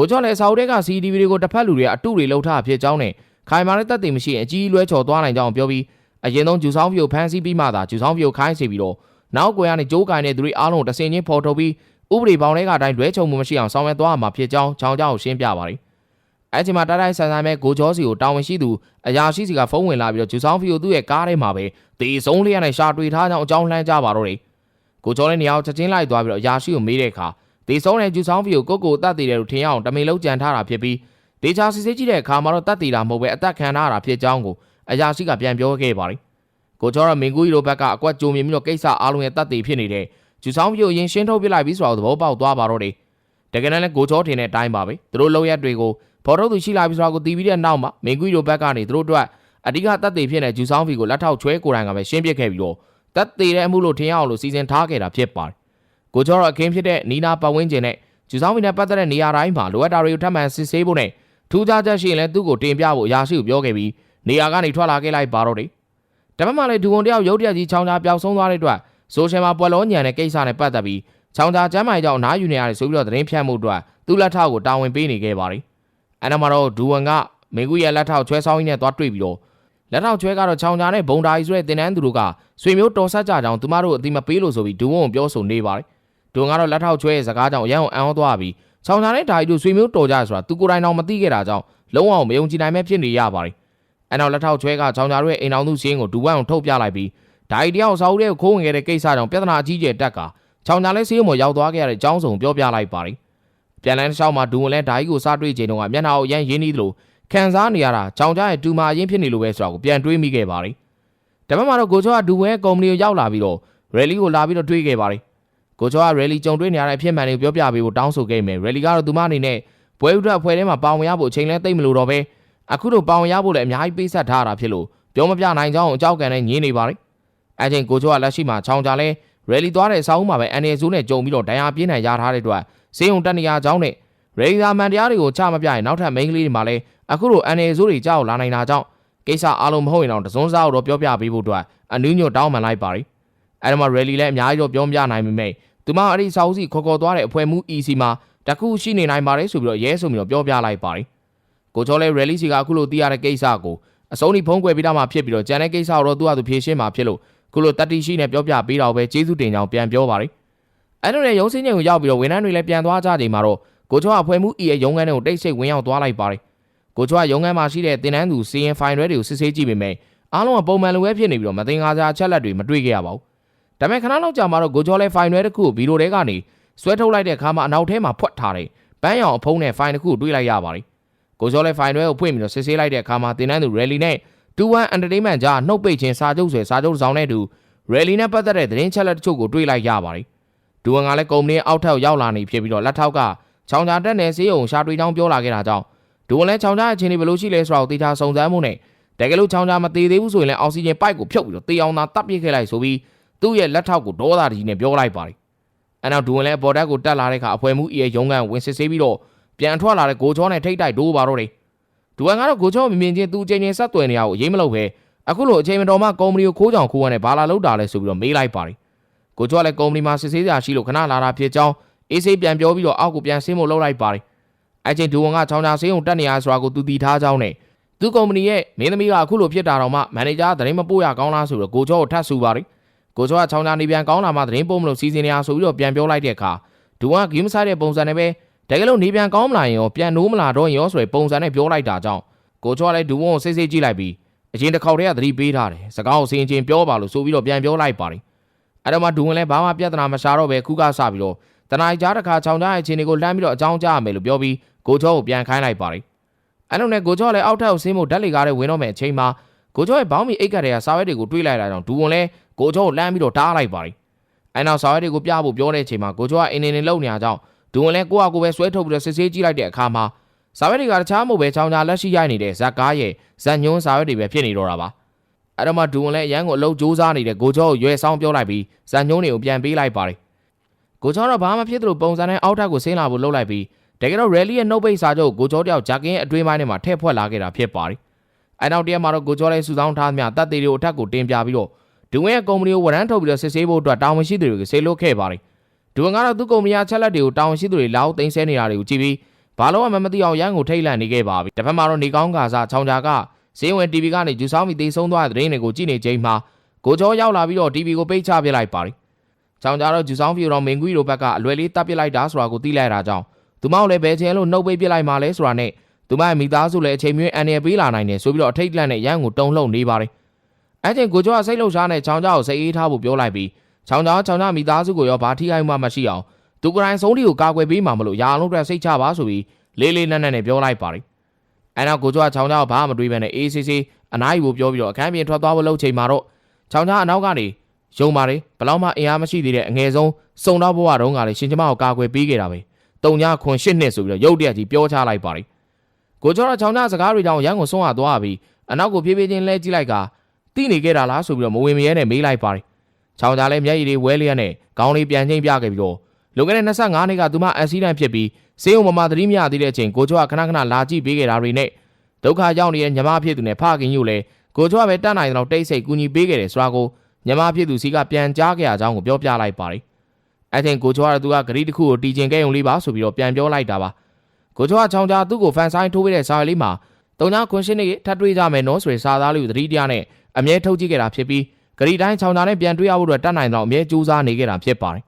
ကိုကျော်လည်းစာအုပ်ထဲက CCTV တွေကိုတစ်ဖက်လူတွေကအတုတွေလှုပ်ထားဖြစ်ကြောင်းနဲ့ခိုင်မာတဲ့တပ်တွေမရှိရင်အကြီးလွဲချော်သွားနိုင်ကြောင်းပြောပြီးအရင်ဆုံးဂျူဆောင်ဖီကိုဖမ်းဆီးပြီးမှသာဂျူဆောင်ဖီကိုခိုင်းစီပြီးတော့နောက်ကွယ်ကနေကြိုးကင်တဲ့သူတွေအားလုံးတစင်ချင်းဖော်ထုတ်ပြီးဥပဒေပေါင်းတွေကအတိုင်းလွဲချုံမှုမရှိအောင်ဆောင်ရွက်သွားမှာဖြစ်ကြောင်းချောင်းကြောင်းကိုရှင်းပြပါတယ်။အဲချိန်မှာတိုက်တိုက်ဆန်ဆန်ပဲကိုကျော်စီကိုတာဝန်ရှိသူအရာရှိစီကဖုန်းဝင်လာပြီးတော့ဂျူဆောင်ဖီကိုသူ့ရဲ့ကားထဲမှာပဲတေဆုံးလေးရနဲ့ရှာတွေ့ထားကြောင်းအကြောင်းလှမ်းကြပါတော့တယ်။ကိုကျော်လည်းနေရာကိုချက်ချင်းလိုက်သွားပြီးတော့အရာရှိကိုမေးတဲ့အခါ တေဆုံးတဲ့ဂျူဆောင်ဖီကိုကိုကိုတတ်တည်တယ်လို့ထင်ရအောင်တမင်လုံးကြံထားတာဖြစ်ပြီးဒေချာစစ်စစ်ကြည့်တဲ့အခါမှာတော့တတ်တည်တာမဟုတ်ပဲအသက်ခံထားတာဖြစ်ကြောင်းကိုအရာရှိကပြန်ပြောခဲ့ပါတယ်။ကိုကျော်ကမင်ကူရီလိုဘက်ကအကွက်ကြုံမြင်ပြီးတော့ကိစ္စအားလုံးရဲ့တတ်တည်ဖြစ်နေတဲ့ဂျူဆောင်ဖီကိုရင်ရှင်းထုတ်ပြလိုက်ပြီးဆိုတော့သဘောပေါက်သွားပါတော့တယ်။တကယ်လည်းကိုကျော်ထင်တဲ့အတိုင်းပါပဲ။သူတို့လောက်ရက်တွေကိုဖော်ထုတ်သူရှိလာပြီဆိုတာကိုသိပြီးတဲ့နောက်မှာမင်ကွီတို့ဘက်ကနေသူတို့အတွက်အဓိကတပ်သေးဖြစ်တဲ့ဂျူဆောင်ဖီကိုလက်ထောက်ချွဲကိုယ်တိုင်ကပဲရှင်းပြခဲ့ပြီးတော့တပ်သေးတဲ့အမှုလို့ထင်ရအောင်လို့စီစဉ်ထားခဲ့တာဖြစ်ပါတယ်။ ကိုကျော်တော့အခင်းဖြစ်တဲ့နီနာပတ်ဝန်းကျင်နဲ့ဂျူဆောင်ဖီနဲ့ပတ်သက်တဲ့နေရာတိုင်းမှာလိုအပ်တာတွေကိုထပ်မံစစ်ဆေးဖို့နဲ့ထူးခြားချက်ရှိရင်လည်းသူ့ကိုတင်ပြဖို့အရာရှိကိုပြောခဲ့ပြီးနေရာကနေထွက်လာခဲ့လိုက်ပါတော့တယ်။တပတ်မှလည်းဒူဝန်တယောက်ရုတ်တရက်ကြီးချောင်းသားပျောက်ဆုံးသွားတဲ့အတွက်ဆိုရှယ်မှာပွက်လုံးညံတဲ့ကိစ္စနဲ့ပတ်သက်ပြီးချောင်းသားကျမ်းမာရေးကြောင့်နားယူနေရတယ်ဆိုပြီးတော့သတင်းဖြန့်မှုအတွက်သူ့လက်ထောက်ကိုတာဝန်ပေးနေခဲ့ပါတယ်။အဲ့ဒါမှတော့ဒူဝန်ကမင်းကူရဲ့လက်ထောက်ချွဲဆောင်ကြီးနဲ့သွားတွေ့ပြီးတော့လက်ထောက်ချွဲကတော့ချောင်းကြားနဲ့ဘုံဒါကြီးဆိုတဲ့တင်တန်းသူတို့ကဆွေမျိုးတော်ဆက်ကြကြောင်းသူမတို့အတိမပေးလို့ဆိုပြီးဒူဝန်ကိုပြောဆိုနေပါတယ်။ ဒူဝန်ကတော့လက်ထောက်ချွဲရဲ့စကားကြောင့်ရန်အောင်အံ့ဩသွားပြီးချောင်းကြားနဲ့ဒါကြီးတို့ဆွေမျိုးတော်ကြဆိုတာသူကိုယ်တိုင်တော့မသိခဲ့တာကြောင့်လုံးဝမယုံကြည်နိုင်မဲ့ဖြစ်နေရပါတယ်။အဲ့နောက်လက်ထောက်ချွဲကချောင်းကြားရဲ့အိမ်အောင်သူစင်းကိုဒူဝန်ကိုထုတ်ပြလိုက်ပြီးဒါကြီးတယောက်စာအုပ်ထဲကိုခိုးဝင်ခဲ့တဲ့ကိစ္စကြောင့်ပြဿနာအကြီးကျယ်တက်ကချောင်းကြားလဲဆေးရုံပေါ်ရောက်သွားခဲ့ရတဲ့အကြောင်းစုံပြောပြလိုက်ပါတယ်။ပြန်လန်းတစ်လျှောက်မှာဒူဝင်လဲဓာကြီးကိုစားတွေ့ချိန်တုန်းကမျက်နှာကိုရမ်းရင်းနှီးသလိုခံစားနေရတာကြောင်ကြားရဲ့ဒူမာအရင်ဖြစ်နေလို့ပဲဆိုတာကိုပြန်တွေးမိခဲ့ပါတယ်ဒါပေမဲ့တော့ကိုချောကဒူဝင်ရဲ့ကုမ္ပဏီကိုရောက်လာပြီးတော့ရယ်လီကိုလာပြီးတော့တွေးခဲ့ပါတယ် ကိုချောကရယ်လီကြုံတွေ့နေရတဲ့အဖြစ်မှန်တွေကိုပြောပြပေးဖို့တောင်းဆိုခဲ့မယ်ရယ်လီကတော့သူမအနေနဲ့ပွဲဥဒဖွဲ့ထဲမှာပါဝင်ရဖို့အချိန်လဲသိမ့်မလို့တော့ပဲအခုတော့ပါဝင်ရဖို့လည်းအများကြီးပေးဆက်ထားတာဖြစ်လို့ပြောမပြနိုင်ကြောင်းအကြောက်ကန်နဲ့ညင်းနေပါတယ်အဲချိန်ကိုချောကလက်ရှိမှာချောင်းကြလဲရယ်လီသွားတဲ့အဆောင်မှာပဲအန်နေဇိုးနဲ့ကြုံပြီးတော့ဒဏ်ရာပြင်းထန်ရထားတဲ့အတွက်စေယုံတက်နေရကြောင်းနဲ့ရေဒီယာမန်တရားတွေကိုချမပြရင်နောက်ထပ်မိန်းကလေးတွေမှာလည်းအခုလိုအန်နေဇိုးတွေကြောက်လာနိုင်တာကြောင့်ကိစ္စအားလုံးမဟုတ်ရင်တော့တစုံစားတော့ပြောပြပေးဖို့အတွက်အနည်းညွတ်တောင်းပန်လိုက်ပါတယ်အဲဒီမှာ rally လည်းအများကြီးတော့ပြောမပြနိုင်ပေမဲ့ သူမအဲ့ဒီစာအုပ်စီခေါ်ခေါ်သွားတဲ့အဖွဲမှု EC မှာတခုရှိနေနိုင်ပါတယ်ဆိုပြီးတော့ရဲဆိုပြီးတော့ပြောပြလိုက်ပါတယ်ကိုချောလဲ rally စီကအခုလိုသိရတဲ့ကိစ္စကိုအစုံဒီဖုံးကွယ်ပြီးတော့မှဖြစ်ပြီးတော့ကြံတဲ့ကိစ္စကိုတော့သူ့ဟာသူဖြေရှင်းမှာဖြစ်လို့ခုလိုတတိရှိနဲ့ပြောပြပေးတော့ပဲကျေးဇူးတင်ကြောင်းပြန်ပြောပါတယ်အဲ့လိုနဲ့ရုံးစင်းချိန်ကိုရောက်ပြီးတော့ဝန်ထမ်းတွေလည်းပြန်သွားကြချိန်မှာတော့ကိုချောကဖွဲမှု E ရဲ့ရုံးခန်းတွေကိုတိတ်ဆိတ်ဝင်ရောက်သွားလိုက်ပါတယ်ကိုချောကရုံးခန်းမှာရှိတဲ့တင်နန်းသူစီရင်ဖိုင်ရွဲတွေကိုစစ်ဆေးကြည့်ပေမဲ့အားလုံးကပုံမှန်လိုပဲဖြစ်နေပြီးတော့မတင်ကားစားချက်လက်တွေမတွေ့ခဲ့ရပါဘူး ဒါပေမဲ့ခဏလောက်ကြာမှတော့ကိုချောလဲဖိုင်ရွဲတစ်ခုကိုဗီဒီယိုထဲကနေဆွဲထုတ်လိုက်တဲ့အခါမှာအနောက်ထဲမှာဖွက်ထားတဲ့ပန်းရောင်အဖုံးနဲ့ဖိုင်တစ်ခုကိုတွေ့လိုက်ရပါတယ်ကိုချောလဲဖိုင်ရွဲကိုဖွင့်ပြီးတော့စစ်ဆေးလိုက်တဲ့အခါမှာတင်နန်းသူ rally နဲ့21 entertainment ကြားနှုတ်ပိတ်ခြင်းစာချုပ်ဆွဲစာချုပ်ဆောင်တဲ့သူ rally နဲ့ပတ်သက်တဲ့သတင်းချက်လက်တချို့ကိုတွေ့လိုက်ရပါတယ်ဒူဝန်ကလည်းကုမ္ပဏီအောက်ထပ်ရောက်လာနေဖြစ်ပြီးတော့လက်ထောက်ကချောင်းချာတက်နယ်ဆေးရုံရှာတွေ့ချောင်းပြောလာခဲ့တာကြောင့်ဒူဝန်လည်းချောင်းချာအခြေအနေဘယ်လိုရှိလဲဆိုတာကိုသေချာစုံစမ်းမှုနဲ့တကယ်လို့ချောင်းချာမသေးသေးဘူးဆိုရင်လည်းအောက်ဆီဂျင်ပိုက်ကိုဖြုတ်ပြီးတော့တေအောင်သာတပ်ပစ်ခဲ့လိုက်ဆိုပြီး သူ့ရဲ့လက်ထောက်ကိုဒေါသတကြီးနဲ့ပြောလိုက်ပါတယ်အဲနောက်ဒူဝန်လည်းဘော်ဒက်ကိုတက်လာတဲ့အခါအဖွဲမှုအီရဲ့ရုံးကန်ဝင်စစ်ဆေးပြီးတော့ပြန်ထွက်လာတဲ့ကိုချောနဲ့ထိတ်တိုက်ဒိုးပါတော့တယ်ဒူဝန်ကတော့ကိုချောမြင်မြင်ချင်းသူအချိန်ချင်းဆက်သွယ်နေရကိုအရေးမလို့ပဲအခုလိုအချိန်မတော်မှကုမ္ပဏီကိုခိုးကြောင်ခိုးရနဲ့ဘာလာလောက်တာလဲဆိုပြီးတော့မေးလိုက်ပါတယ်ကိုချောလည်းကုမ္ပဏီမှာစစ်ဆေးစရာရှိလို့ခဏလာတာဖြစ်ကြောင်းအေးဆေးပြန်ပြောပြီးတော့အောက်ကိုပြန်ဆင်းဖို့လုပ်လိုက်ပါတယ်အဲချိန်ဒူဝန်ကချောင်းချာဆေးုံတက်နေရဆိုတာကိုသူတည်ထားကြောင်းနဲ့သူကုမ္ပဏီရဲ့မင်းသမီးကအခုလိုဖြစ်တာတော့မှမန်နေဂျာသတင်းမပို့ရကောင်းလားဆိုတော့ကိုချောကိုထပ်ဆူပါတယ် ကိုချောကချောင်းချာနေပြန်ကောင်းလာမှသတင်းပို့မလို့စီစဉ်နေရဆိုပြီးတော့ပြန်ပြောလိုက်တဲ့အခါဒူဝန်ကဂိမ်းဆိုင်တဲ့ပုံစံနဲ့ပဲတကယ်လို့နေပြန်ကောင်းမလာရင်ရောပြန်နိုးမလာတော့ရင်ရောဆိုတဲ့ပုံစံနဲ့ပြောလိုက်တာကြောင့်ကိုချောကလည်းဒူဝန်ကိုစိတ်စိတ်ကြည့်လိုက်ပြီးအရင်တစ်ခေါက်တည်းကသတိပေးထားတယ်စကားကိုစင်ချင်းပြောပါလို့ဆိုပြီးတော့ပြန်ပြောလိုက်ပါတယ်အဲ့တော့မှဒူဝင်လည်းဘာမှပြဿနာမရှာတော့ပဲခုကစပြီးတော့တနင်္လာကြားတစ်ခါချောင်းကြားရဲ့ခြေနေကိုလှမ်းပြီးတော့အကြောင်းကြားရမယ်လို့ပြောပြီးကိုချောကိုပြန်ခိုင်းလိုက်ပါတယ်အဲ့လိုနဲ့ကိုချောလည်းအောက်ထပ်ကိုဆင်းဖို့ဓာတ်လေကားတွေဝင်တော့မယ်အချိန်မှာ ကိုချောရဲ့ဘောင်းမီအိတ်ကတွေကစာရွက်တွေကိုတွေးလိုက်တာကြောင့်ဒူဝင်လည်းကိုချောကိုလှမ်းပြီးတော့တားလိုက်ပါတယ်အဲ့နောက်စာရွက်တွေကိုပြဖို့ပြောတဲ့အချိန်မှာကိုချောကအင်းနေနေလုံနေရကြောင်းဒူဝင်လည်းကိုယ့်အကိုပဲဆွဲထုတ်ပြီးတော့စစ်ဆေးကြည့်လိုက်တဲ့အခါမှာစာရွက်တွေကတခြားမဟုတ်ပဲချောင်းကြားလက်ရှိရိုက်နေတဲ့ဇက်ကားရဲ့ဇက်ညွန်းစာရွက်တွေပဲဖြစ်နေတော့တာပါအဲ့တော့မှဒူဝင်လည်းအရန်ကိုအလုပ်စူးစမ်းနေတဲ့ကိုချောကိုရွယ်ဆောင်ပြောလိုက်ပြီးဇက်ညွန်းတွေကိုပြန်ပေးလိုက်ပါတယ်ကိုချောတော့ဘာမှဖြစ်သလိုပုံစံနဲ့အောက်ထပ်ကိုဆင်းလာဖို့လုပ်လိုက်ပြီးတကယ်တော့ rally ရဲ့နှုတ်ပိတ်စာချုပ်ကိုကိုချောတယောက်ဂျာကင်းရဲ့အတွင်းပိုင်းထဲမှာထည့်ဖွက်လာခဲ့တာဖြစ်ပါတယ် အဲ့နောက်တရက်မှာတော့ကိုချောလည်းစူဆောင်းထားမြတပ်သေးတွေကိုအထက်ကိုတင်ပြပြီးတော့ဒူဝင်ရဲ့ကုမ္ပဏီကိုဝရမ်းထုတ်ပြီးတော့စစ်ဆေးဖို့အတွက်တာဝန်ရှိသူတွေကိုဆေးလွတ်ခဲ့ပါတယ်ဒူဝင်ကတော့သူ့ကုမ္ပဏီကချက်လက်တွေကိုတာဝန်ရှိသူတွေလောက်သိမ်းဆဲနေတာတွေကိုကြည့်ပြီးဘာလို့မှမသိအောင်ရန်ကိုထိတ်လန့်နေခဲ့ပါပြီတစ်ဖက်မှာတော့နေကောင်းကာစားချောင်းချာကဈေးဝင် TV ကနေဂျူဆောင်းပြီးတေးဆုံးသွားတဲ့သတင်းတွေကိုကြည့်နေချိန်မှာကိုချောရောက်လာပြီးတော့ TV ကိုပိတ်ချပစ်လိုက်ပါတယ်ချောင်းချာတော့ဂျူဆောင်းဖီတော်မင်ကွီတို့ဘက်ကအလွယ်လေးတပ်ပစ်လိုက်တာဆိုတာကိုသိလိုက်တာကြောင့်သူမောက်လည်းဘယ်ချင်လို့နှုတ်ပိတ်ပစ်လိုက်မှလဲဆိုတာနဲ့ သူမရဲ့မိသားစုလည်းအချိန်မြင့်အန်ရပေးလာနိုင်တယ်ဆိုပြီးတော့အထိတ်လန့်နဲ့ရန်ကိုတုံလှုပ်နေပါတယ်အဲချိန်ကိုချောကစိတ်လှုပ်ရှားနဲ့ချောင်းချာကိုစိတ်အေးထားဖို့ပြောလိုက်ပြီးချောင်းချာချောင်းချာမိသားစုကိုရောဘာထိခိုက်မှမရှိအောင်သူကိုယ်တိုင်ဆုံးတီကိုကာကွယ်ပေးမှာမလို့ရာအလုံးအတွက်စိတ်ချပါဆိုပြီးလေးလေးနက်နက်နဲ့ပြောလိုက်ပါတယ်အဲနောက်ကိုချောကချောင်းချာကိုဘာမှမတွေးဘဲနဲ့အေးဆေးဆေးအနားယူဖို့ပြောပြီးတော့အခန်းပြင်ထွက်သွားဖို့လှုပ်ချိန်မှာတော့ချောင်းချာအနောက်ကနေယုံပါတယ်ဘလောက်မှအင်အားမရှိသေးတဲ့အငယ်ဆုံးစုံတော့ဘဝတုန်းကလည်းရှင်ကျမကိုကာကွယ်ပေးခဲ့တာပဲတုံညခွန်ရှစ်နှစ်ဆိုပြီးတော့ရုတ်တရက်ကြီးပြောချလိုက်ပါတယ် ကိုကျော်တော့ချောင်းချစကားတွေကြောင့်ရန်ကိုဆုံးရသွားပြီးအနောက်ကိုဖြည်းဖြည်းချင်းလဲကြည့်လိုက်ကတိနေခဲ့တာလားဆိုပြီးတော့မဝင်မရဲနဲ့မေးလိုက်ပါတယ်ချောင်းချလည်းမျက်ရည်တွေဝဲလျက်နဲ့ခေါင်းလေးပြန်ချင်းပြခဲ့ပြီးတော့လွန်ခဲ့တဲ့25နှစ်ကသူမအက်ဆီဒန့်ဖြစ်ပြီးစေးုံမမသတိမရသေးတဲ့အချိန်ကိုကျော်ကခဏခဏလာကြည့်ပေးခဲ့တာတွေနဲ့ဒုက္ခရောက်နေတဲ့ညီမဖြစ်သူနဲ့ဖခင်ယူလည်းကိုကျော်ကပဲတတ်နိုင်တဲ့တော့တိတ်ဆိတ်ကူညီပေးခဲ့တယ်ဆိုတာကိုညီမဖြစ်သူစီကပြန်ကြားခဲ့ရကြောင်းကိုပြောပြလိုက်ပါတယ်အဲ့ချိန်ကိုချောကသူကဂရီတစ်ခုကိုတီကျင်ခဲ့ုံလေးပါဆိုပြီးတော့ပြန်ပြောလိုက်တာပါ ကိုချောကချောင်းချာသူ့ကိုဖန်ဆိုင်ထိုးပေးတဲ့စာရွက်လေးမှာတုံညာခွန်ရှင်းနေထပ်တွေးကြမယ်နော်ဆိုရင်စာသားလေးကိုသတိတရားနဲ့အမြဲထုတ်ကြည့်ခဲ့တာဖြစ်ပြီးဂရီတိုင်းချောင်းချာနဲ့ပြန်တွေးရဖို့အတွက်တတ်နိုင်တော့အမြဲကြိုးစားနေခဲ့တာဖြစ်ပါတယ်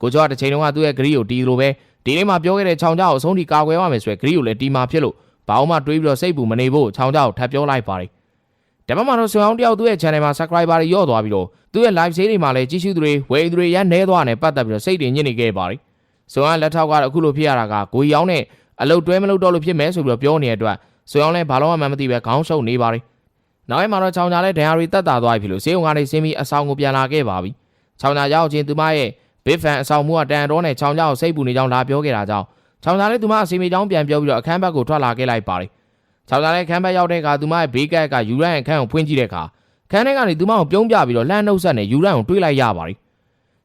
ကိုချောကတစ်ချိန်လုံးကသူ့ရဲ့ဂရီကိုတီးလိုပဲဒီနေ့မှပြောခဲ့တဲ့ချောင်းချာကိုအဆုံးထိကာကွယ်ရမယ်ဆိုရယ်ဂရီကိုလည်းတီမာဖြစ်လို့ဘာမှတွေးပြီးတော့စိတ်ပူမနေဖို့ချောင်းချာကိုထပ်ပြောလိုက်ပါတယ်ဒါမှမဟုတ်ဆွေအောင်တယောက်သူ့ရဲ့ channel မှာ subscriber တွေရော့သွားပြီးတော့သူ့ရဲ့ live ဈေးတွေမှာလည်းကြည့်ရှုသူတွေဝယ်သူတွေရမ်းနေသွားတယ်ပတ်သက်ပြီးတော့စိတ်တွေညစ်နေခဲ့ပါတယ်ဆိုရင်လက်ထောက်ကတော့အခုလိုဖြစ်ရတာကကိုကြီးအောင်နဲ့ အလုတ်တွဲမလုတ်တော့လို့ဖြစ်မယ်ဆိုပြီးတော့ပြောနေတဲ့အတွက်ဆိုရင်လည်းဘာလို့မှမသိပဲခေါင်းရှုပ်နေပါလိမ့်နောက်ရက်မှာတော့ချောင်းကြလဲဒဏ်ရာတွေတက်တာသွားပြီလို့စေုံကနေဆင်းပြီးအဆောင်ကိုပြန်လာခဲ့ပါပြီချောင်းကြရောက်ချင်းသူမရဲ့ဘစ်ဖန်အဆောင်မှုကတန်တော်နဲ့ချောင်းကြကိုစိတ်ပူနေကြောင်းလာပြောခဲ့တာကြောင့်ချောင်းကြလဲသူမအစီအမေကြောင်းပြန်ပြောပြီးတော့အခန်းဘက်ကိုထွက်လာခဲ့လိုက်ပါလိမ့်ချောင်းကြလဲခန်းဘက်ရောက်တဲ့အခါသူမရဲ့ဘေးကက်ကယူရန်အခန်းကိုဖွင့်ကြည့်တဲ့အခါခန်းထဲကနေသူမကိုပြုံးပြပြီးတော့လှမ်းနှုတ်ဆက်နေယူရန်ကိုတွေးလိုက်ရပါလိမ့်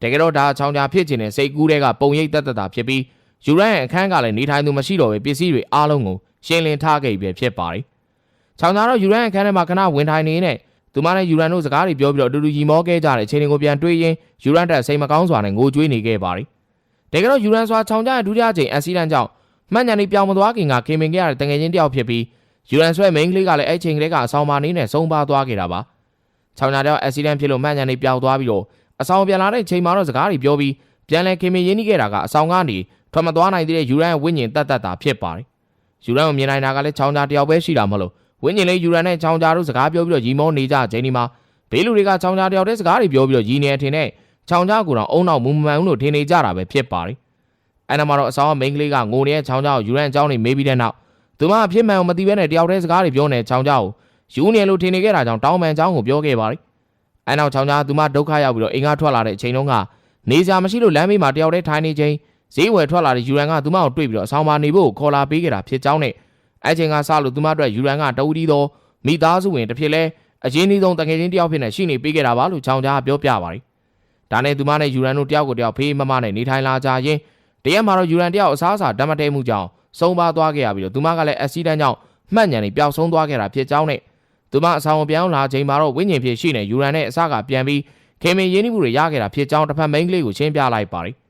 တကယ်တော့ဒါချောင်းကြဖြစ်ခြင်းနဲ့စိတ်ကူးတဲ့ကပုံရိပ်တက်တက်တာဖြစ်ပြီး ယူရန်ရဲ့အခန်းကလည်းနေထိုင်သူမရှိတော့ပဲပစ္စည်းတွေအားလုံးကိုရှင်းလင်းထားခဲ့ပြီဖြစ်ပါတယ်။ချောင်းကြတော့ယူရန်ရဲ့အခန်းထဲမှာခဏဝင်ထိုင်နေနဲ့သူမနဲ့ယူရန်တို့စကားတွေပြောပြီးတော့အတူတူရီမောခဲ့ကြတဲ့အချိန်တွေကိုပြန်တွေးရင်းယူရန်တက်စိတ်မကောင်းစွာနဲ့ငိုကြွေးနေခဲ့ပါတယ်။တကယ်တော့ယူရန်စွာချောင်းကြရဲ့ဒုတိယချိန်အက်ဆီဒန့်ကြောင့်မှန်ညာနေပြောင်းမသွားခင်ကခင်မင်ခဲ့ရတဲ့တငယ်ချင်းတယောက်ဖြစ်ပြီးယူရန်ဆွဲမိန်းကလေးကလည်းအဲ့ချိန်ကလေးကအဆောင်ပါနေနဲ့ဆုံးပါသွားခဲ့တာပါ။ချောင်းကြတဲ့အက်ဆီဒန့်ဖြစ်လို့မှန်ညာနေပြောင်းသွားပြီးတော့အဆောင်ပြန်လာတဲ့ချိန်မှာတော့စကားတွေပြောပြီးပြန်လဲခင်မင်းရင်းနှီးခဲ့တာကအဆောင်ကနေ ထွက်မသွားနိုင်သေးတဲ့ယူရန်ရဲ့ဝိညာဉ်တတ်တတ်တာဖြစ်ပါတယ်။ယူရန်ကိုမြင်နိုင်တာကလည်းချောင်းကြားတယောက်ပဲရှိတာမဟုတ်လို့ဝိညာဉ်လေးယူရန်နဲ့ချောင်းကြားတို့စကားပြောပြီးတော့ရီမောနေကြချိန်ဒီမှာဘေးလူတွေကချောင်းကြားတယောက်တည်းစကားတွေပြောပြီးတော့ရီနေထင်တဲ့ချောင်းကြားကိုတော့အုံနောက်မူမမှန်ဘူးလို့ထင်နေကြတာပဲဖြစ်ပါတယ်။အဲ့ဒါမှတော့အဆောင်ကမိန်းကလေးကငိုနေတဲ့ချောင်းကြားကိုယူရန်အကြောင်းနေမေးပြီးတဲ့နောက်သူမအဖြစ်မှန်ကိုမသိဘဲနဲ့တယောက်တည်းစကားတွေပြောနေတဲ့ချောင်းကြားကိုယူနေလို့ထင်နေခဲ့တာကြောင့်တောင်းပန်အကြောင်းကိုပြောခဲ့ပါတယ်။အဲနောက်ချောင်းကြားသူမဒုက္ခရောက်ပြီးတော့အိမ်ကထွက်လာတဲ့အချိန်တုန်းကနေစရာမရှိလို့လမ်းဘေးမှာတယောက်တည်းထိုင်နေချိန် ဈေးဝယ်ထွက်လာတဲ့ယူရန်ကသူမကိုတွေ့ပြီးတော့အဆောင်ပါနေဖို့ခေါ်လာပေးခဲ့တာဖြစ်ကြောင်းနဲ့အဲချိန်ကစလို့သူမအတွက်ယူရန်ကတဝူတီသောမိသားစုဝင်တစ်ဖြစ်လဲအရင်းနှီးဆုံးတကယ်ချင်းတယောက်ဖြစ်နေရှိနေပေးခဲ့တာပါလို့ချောင်းကြားပြောပြပါတယ်။ဒါနဲ့သူမနဲ့ယူရန်တို့တယောက်ကိုတယောက်ဖေးမမနဲ့နေထိုင်လာကြရင်တရက်မှာတော့ယူရန်တယောက်အစားအစာတတ်မတဲမှုကြောင့်ဆုံးပါသွားခဲ့ရပြီးတော့သူမကလည်းအက်ဆီဒန့်ကြောင့်မှတ်ညံနေပျောက်ဆုံးသွားခဲ့တာဖြစ်ကြောင်းနဲ့သူမအဆောင်ကိုပြောင်းလာချိန်မှာတော့ဝိညာဉ်ဖြစ်ရှိနေယူရန်နဲ့အစကပြန်ပြီးခင်မင်ရင်းနှီးမှုတွေရခဲ့တာဖြစ်ကြောင်းတစ်ဖက်မိန်းကလေးကိုရှင်းပြလိုက်ပါတယ်။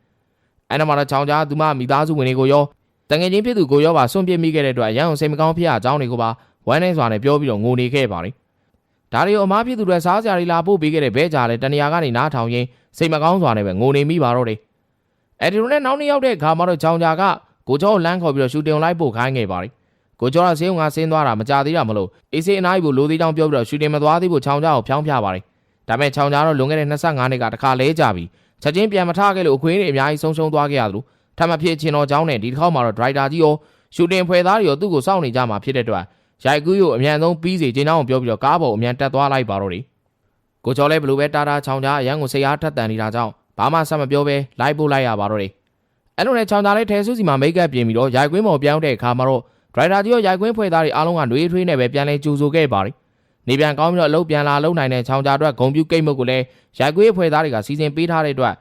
အဲ့ဒါမှတော့ချောင်းကြားသူမမိသားစုဝင်တွေကိုရောတငယ်ချင်းဖြစ်သူကိုရောပါစွန့်ပစ်မိခဲ့တဲ့အတွက်ရန်အောင်စိတ်မကောင်းဖြစ်ရအကြောင်းတွေကိုပါဝမ်းနေစွာနဲ့ပြောပြီးတော့ငိုနေခဲ့ပါတယ်။ဒါတွေကိုအမားဖြစ်သူတွေစားစရာတွေလာပို့ပေးခဲ့တဲ့ဘဲကြားလဲတနေရာကနေနားထောင်ရင်းစိတ်မကောင်းစွာနဲ့ပဲငိုနေမိပါတော့တယ်။အဲဒီလိုနဲ့နောက်နေ့ရောက်တဲ့အခါမှာတော့ချောင်းကြားကကိုကျော်ကိုလမ်းခေါ်ပြီးတော့ရှူတင်လိုက်ပို့ခိုင်းခဲ့ပါတယ်။ကိုကျော်ကဆေးုံကဆင်းသွားတာမကြသေးတာမလို့အေးစေးအနားကြီးကိုလိုသေးချောင်းပြောပြီးတော့ရှူတင်မသွားသေးဖို့ချောင်းကြားကိုဖျောင်းပြပါတယ်။ဒါပေမဲ့ချောင်းကြားတော့လွန်ခဲ့တဲ့25နှစ်ကတခါလဲကြပြီ။ ချက်ချင်းပြန်မထခဲ့လို့အခွင့်အရေးတွေအများကြီးဆုံးရှုံးသွားခဲ့ရသလိုထပ်မဖြစ်ချင်တော့ကြောင်းနဲ့ဒီတစ်ခေါက်မှာတော့ဒရိုက်တာကြီးရောရှူတင်ဖွဲ့သားတွေရောသူ့ကိုစောင့်နေကြမှာဖြစ်တဲ့အတွက်ရိုက်ကူးကိုအမြန်ဆုံးပြီးစီချင်းချောင်းကိုပြောပြီးတော့ကားပေါ်အမြန်တက်သွားလိုက်ပါတော့တယ်။ကိုကျော်လည်းဘလို့ပဲတာတာချောင်းကြားအရန်ကိုစိတ်အားထက်တန်နေတာကြောင့်ဘာမှဆက်မပြောပဲလိုက်ပို့လိုက်ရပါတော့တယ်။အဲ့လိုနဲ့ချောင်းသားလေးထဲဆူစီမှာမိတ်ကပ်ပြင်ပြီးတော့ရိုက်ကွင်းပေါ်ပြောင်းတဲ့အခါမှာတော့ဒရိုက်တာကြီးရောရိုက်ကွင်းဖွဲ့သားတွေအားလုံးကနှွေးထွေးနဲ့ပဲပြန်လဲကြိုဆိုခဲ့ပါတယ်။ နေပြန်ကောင်းပြီးတော့အလုပ်ပြန်လာလုပ်နိုင်တဲ့ချောင်းကြားအတွက်ဂုံပြူကိတ်မုတ်ကိုလည်းရိုက်ကွင်းဖွဲ့သားတွေကစီစဉ်ပေးထားတဲ့အတွက်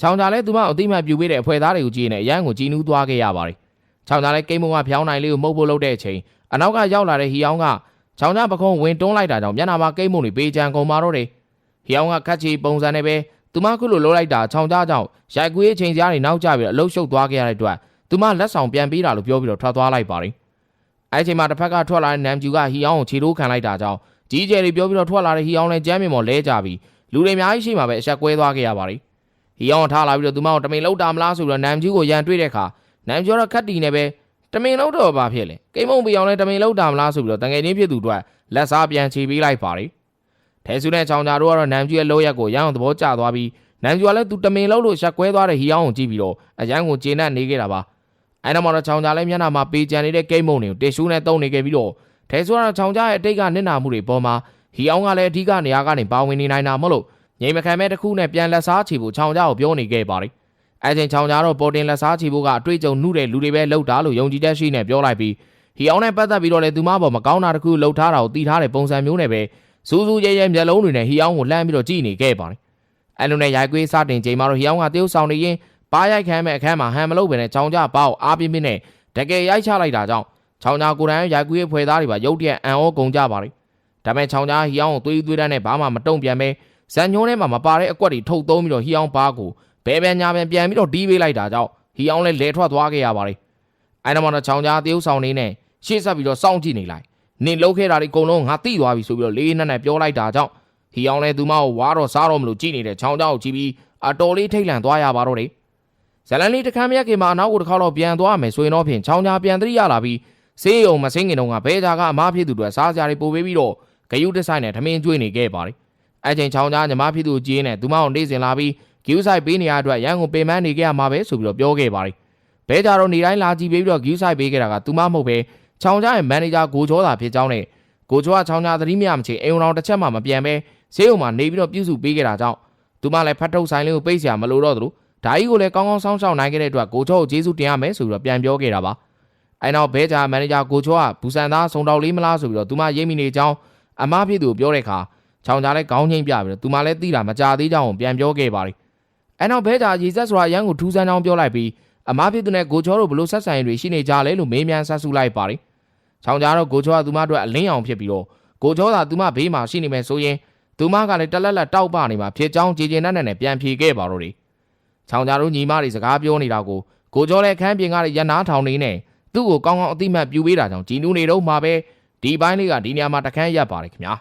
ချောင်းကြားလည်းသူမအတိမတ်ပြူပေးတဲ့ဖွဲ့သားတွေကိုကြည့်နေအရန်ကိုကြည်နူးသွားခဲ့ရပါတယ်။ချောင်းကြားလည်းကိတ်မုတ်ကဖျောင်းနိုင်လေးကိုမှုတ်ဖို့လုပ်တဲ့အချိန်အနောက်ကရောက်လာတဲ့ဟီအောင်ကချောင်းကြားပခုံးဝင်တွန်းလိုက်တာကြောင့်မျက်နှာမှာကိတ်မုတ်တွေပေးချံကုန်มาတော့တယ်။ဟီအောင်ကခတ်ချီပုံစံနဲ့ပဲသူမခုလိုလှုပ်လိုက်တာချောင်းကြားကြောင့်ရိုက်ကွေးအချိန်ကြားတွေနောက်ကျပြီးအလုရှုပ်သွားခဲ့ရတဲ့အတွက်သူမလက်ဆောင်ပြန်ပေးတာလို့ပြောပြီးတော့ထွက်သွားလိုက်ပါတယ်။အဲဒီအချိန်မှာတစ်ဖက်ကထွက်လာတဲ့နမ်ဂျူကဟီအောင်ကိုခြေထိုးခံလိုက်တာကြောင့် ကြီးကျယ်တွေပြောပြီးတော့ထွက်လာတဲ့ဟီအောင်လည်းကြမ်းမြင်မော်လဲကြပြီးလူတွေအများကြီးရှိမှပဲအဆက်ကွဲသွားခဲ့ရပါတယ်။ဟီအောင်ထားလာပြီးတော့သူမကိုတမင်လောက်တာမလားဆိုပြီးတော့နမ်ဂျူကိုရန်တွေ့တဲ့အခါနမ်ဂျူကတော့ခတ်တီနဲ့ပဲတမင်လောက်တော့ဘာဖြစ်လဲ။ကိမုံပီအောင်လည်းတမင်လောက်တာမလားဆိုပြီးတော့တငယ်ချင်းဖြစ်သူတို့ကလက်စားပြန်ချီပေးလိုက်ပါတယ်။ထဲဆူနဲ့ချောင်းကြတို့ကတော့နမ်ဂျူရဲ့လောက်ရက်ကိုရန်အောင်သဘောကျသွားပြီးနမ်ဂျူကလည်းသူတမင်လောက်လို့ရက်ကွဲသွားတဲ့ဟီအောင်ကိုကြည့်ပြီးတော့အရန်ကိုကျေနပ်နေခဲ့တာပါ။အဲနောက်မှာတော့ချောင်းကြလည်းမျက်နှာမှာပေးကြံနေတဲ့ကိမုံတွေကိုတေရှူးနဲ့တုံနေခဲ့ပြီးတော့ ထဲဆူကတော့ချောင်းကြရဲ့အတိတ်ကနစ်နာမှုတွေပေါ်မှာဟီအောင်ကလည်းအဓိကနေရာကနေပါဝင်နေနိုင်တာမဟုတ်လို့ငိမ်မခံမဲ့တစ်ခုနဲ့ပြန်လက်စားချီဖို့ချောင်းကြကိုပြောနေခဲ့ပါတယ်။အဲချိန်ချောင်းကြတော့ပေါ်တင်လက်စားချီဖို့ကအတွေ့အကြုံနှုတဲ့လူတွေပဲလှုပ်တာလို့ယုံကြည်တဲ့ရှိနဲ့ပြောလိုက်ပြီးဟီအောင်နဲ့ပတ်သက်ပြီးတော့လေသူမပေါ်မကောင်းတာတစ်ခုလှုပ်ထားတာကိုတီးထားတဲ့ပုံစံမျိုးနဲ့ပဲစူးစူးရဲရဲမျက်လုံးတွေနဲ့ဟီအောင်ကိုလှမ်းပြီးတော့ကြည့်နေခဲ့ပါတယ်။အဲလိုနဲ့ရိုက်ကွေးစတင်ချိန်မှာတော့ဟီအောင်ကတရုပ်ဆောင်နေရင်ပါရိုက်ခံမဲ့အခန်းမှာဟန်မလုပ်ပဲနဲ့ချောင်းကြပါကိုအားပြင်းပြင်းနဲ့တကယ်ရိုက်ချလိုက်တာကြောင့် ချောင်းကြကိုယ်တိုင်ရိုက်ကွေးဖွဲ့သားတွေပါရုတ်တရက်အံ့ဩကုန်ကြပါတယ်။ဒါပေမဲ့ချောင်းကြဟီအောင်ကိုသွေးသွေးတန်းနဲ့ဘာမှမတုံ့ပြန်ပဲဇန်ညုံးထဲမှာမပါတဲ့အကွက်တွေထုတ်သုံးပြီးတော့ဟီအောင်ပါကိုဘဲဘဲညာပဲပြန်ပြီးတော့တီးပေးလိုက်တာကြောင့်ဟီအောင်လည်းလဲထွက်သွားခဲ့ရပါတယ်။အဲဒါမှတော့ချောင်းကြတရုပ်ဆောင်နေနဲ့ရှေ့ဆက်ပြီးတော့စောင့်ကြည့်နေလိုက်နင်လှုပ်ခဲ့တာတွေအကုန်လုံးငါသိသွားပြီဆိုပြီးတော့လေးနက်နဲ့ပြောလိုက်တာကြောင့်ဟီအောင်လည်းသူမကိုဝါတော့စားတော့မလို့ကြည့်နေတဲ့ချောင်းချောင်းကိုကြည့်ပြီးအတော်လေးထိတ်လန့်သွားရပါတော့တယ်ဇလန်လေးတခမ်းမြက်ခင်မှာအနောက်ကိုတစ်ခေါက်တော့ပြန်သွားမယ်ဆိုရင်တော့ဖြင့်ချောင်းချာပြန်သတိရလာပြီး စေးရုံမစင်းခင်တုန်းကဘဲသားကအမားဖြစ်သူတို့စားစရာတွေပို့ပေးပြီးတော့ဂယုတဆိုင်နဲ့ထမင်းကျွေးနေခဲ့ပါတယ်။အဲ့ချိန်ချောင်းသားညီမဖြစ်သူကြီးနဲ့သူမအောင်နေစဉ်လာပြီးဂယုဆိုင်ပေးနေရအတွက်ရန်ကုန်ပေမန်းနေခဲ့ရမှာပဲဆိုပြီးတော့ပြောခဲ့ပါတယ်။ဘဲသားတော့နေတိုင်းလာကြည့်ပြီးတော့ဂယုဆိုင်ပေးခဲ့တာကသူမမဟုတ်ပဲချောင်းသားရဲ့မန်နေဂျာကိုချောတာဖြစ်ကြောင်းနဲ့ကိုချောကချောင်းသားသတိမရမချေအိမ်တော်တစ်ချက်မှမပြန်ပဲစေးရုံမှာနေပြီးတော့ပြုစုပေးခဲ့တာကြောင့်သူမလည်းဖတ်ထုတ်ဆိုင်လေးကိုပိတ်စရာမလိုတော့သလိုဓာကြီးကိုလည်းကောင်းကောင်းစောင့်ရှောက်နိုင်ခဲ့တဲ့အတွက်ကိုချောကိုကျေးဇူးတင်ရမယ်ဆိုပြီးတော့ပြန်ပြောခဲ့တာပါ။ အဲနောက်ဘဲကြမန်နေဂျာကိုချောကဘူစန်သားစုံတော်လေးမလားဆိုပြီးတော့သူမရိပ်မိနေကြောင်းအမားဖြစ်သူကိုပြောတဲ့အခါချောင်ကြလည်းခေါင်းငိမ့်ပြပြီးတော့သူမလည်းသိတာမကြသေးကြောင်းကိုပြန်ပြောခဲ့ပါတယ်အဲနောက်ဘဲကြရေဆက်ဆိုတာရန်ကိုထူးဆန်းကြောင်းပြောလိုက်ပြီးအမားဖြစ်သူနဲ့ကိုချောတို့ဘလို့ဆက်ဆံရေးတွေရှိနေကြလဲလို့မေးမြန်းဆက်စုလိုက်ပါတယ်ချောင်ကြတော့ကိုချောကသူမအတွက်အလင်းအောင်ဖြစ်ပြီးတော့ကိုချောသာသူမဘေးမှာရှိနေမယ်ဆိုရင်သူမကလည်းတလက်လက်တောက်ပနေမှာဖြစ်ကြောင်းကြည်ကျင်နဲ့နဲ့ပြန်ဖြေခဲ့ပါတော့တယ်ချောင်ကြတို့ညီမတွေစကားပြောနေတာကိုကိုချောလည်းခန်းပြင်ကရနားထောင်နေနဲ့ သူ့ကိုကောင်းကောင်းအတိမတ်ပြူပေးတာကြောင့်ကြည်နူးနေတော့မှာပဲဒီဘိုင်းလေးကဒီနေရာမှာတခန်းရက်ပါတယ်ခင်ဗျာ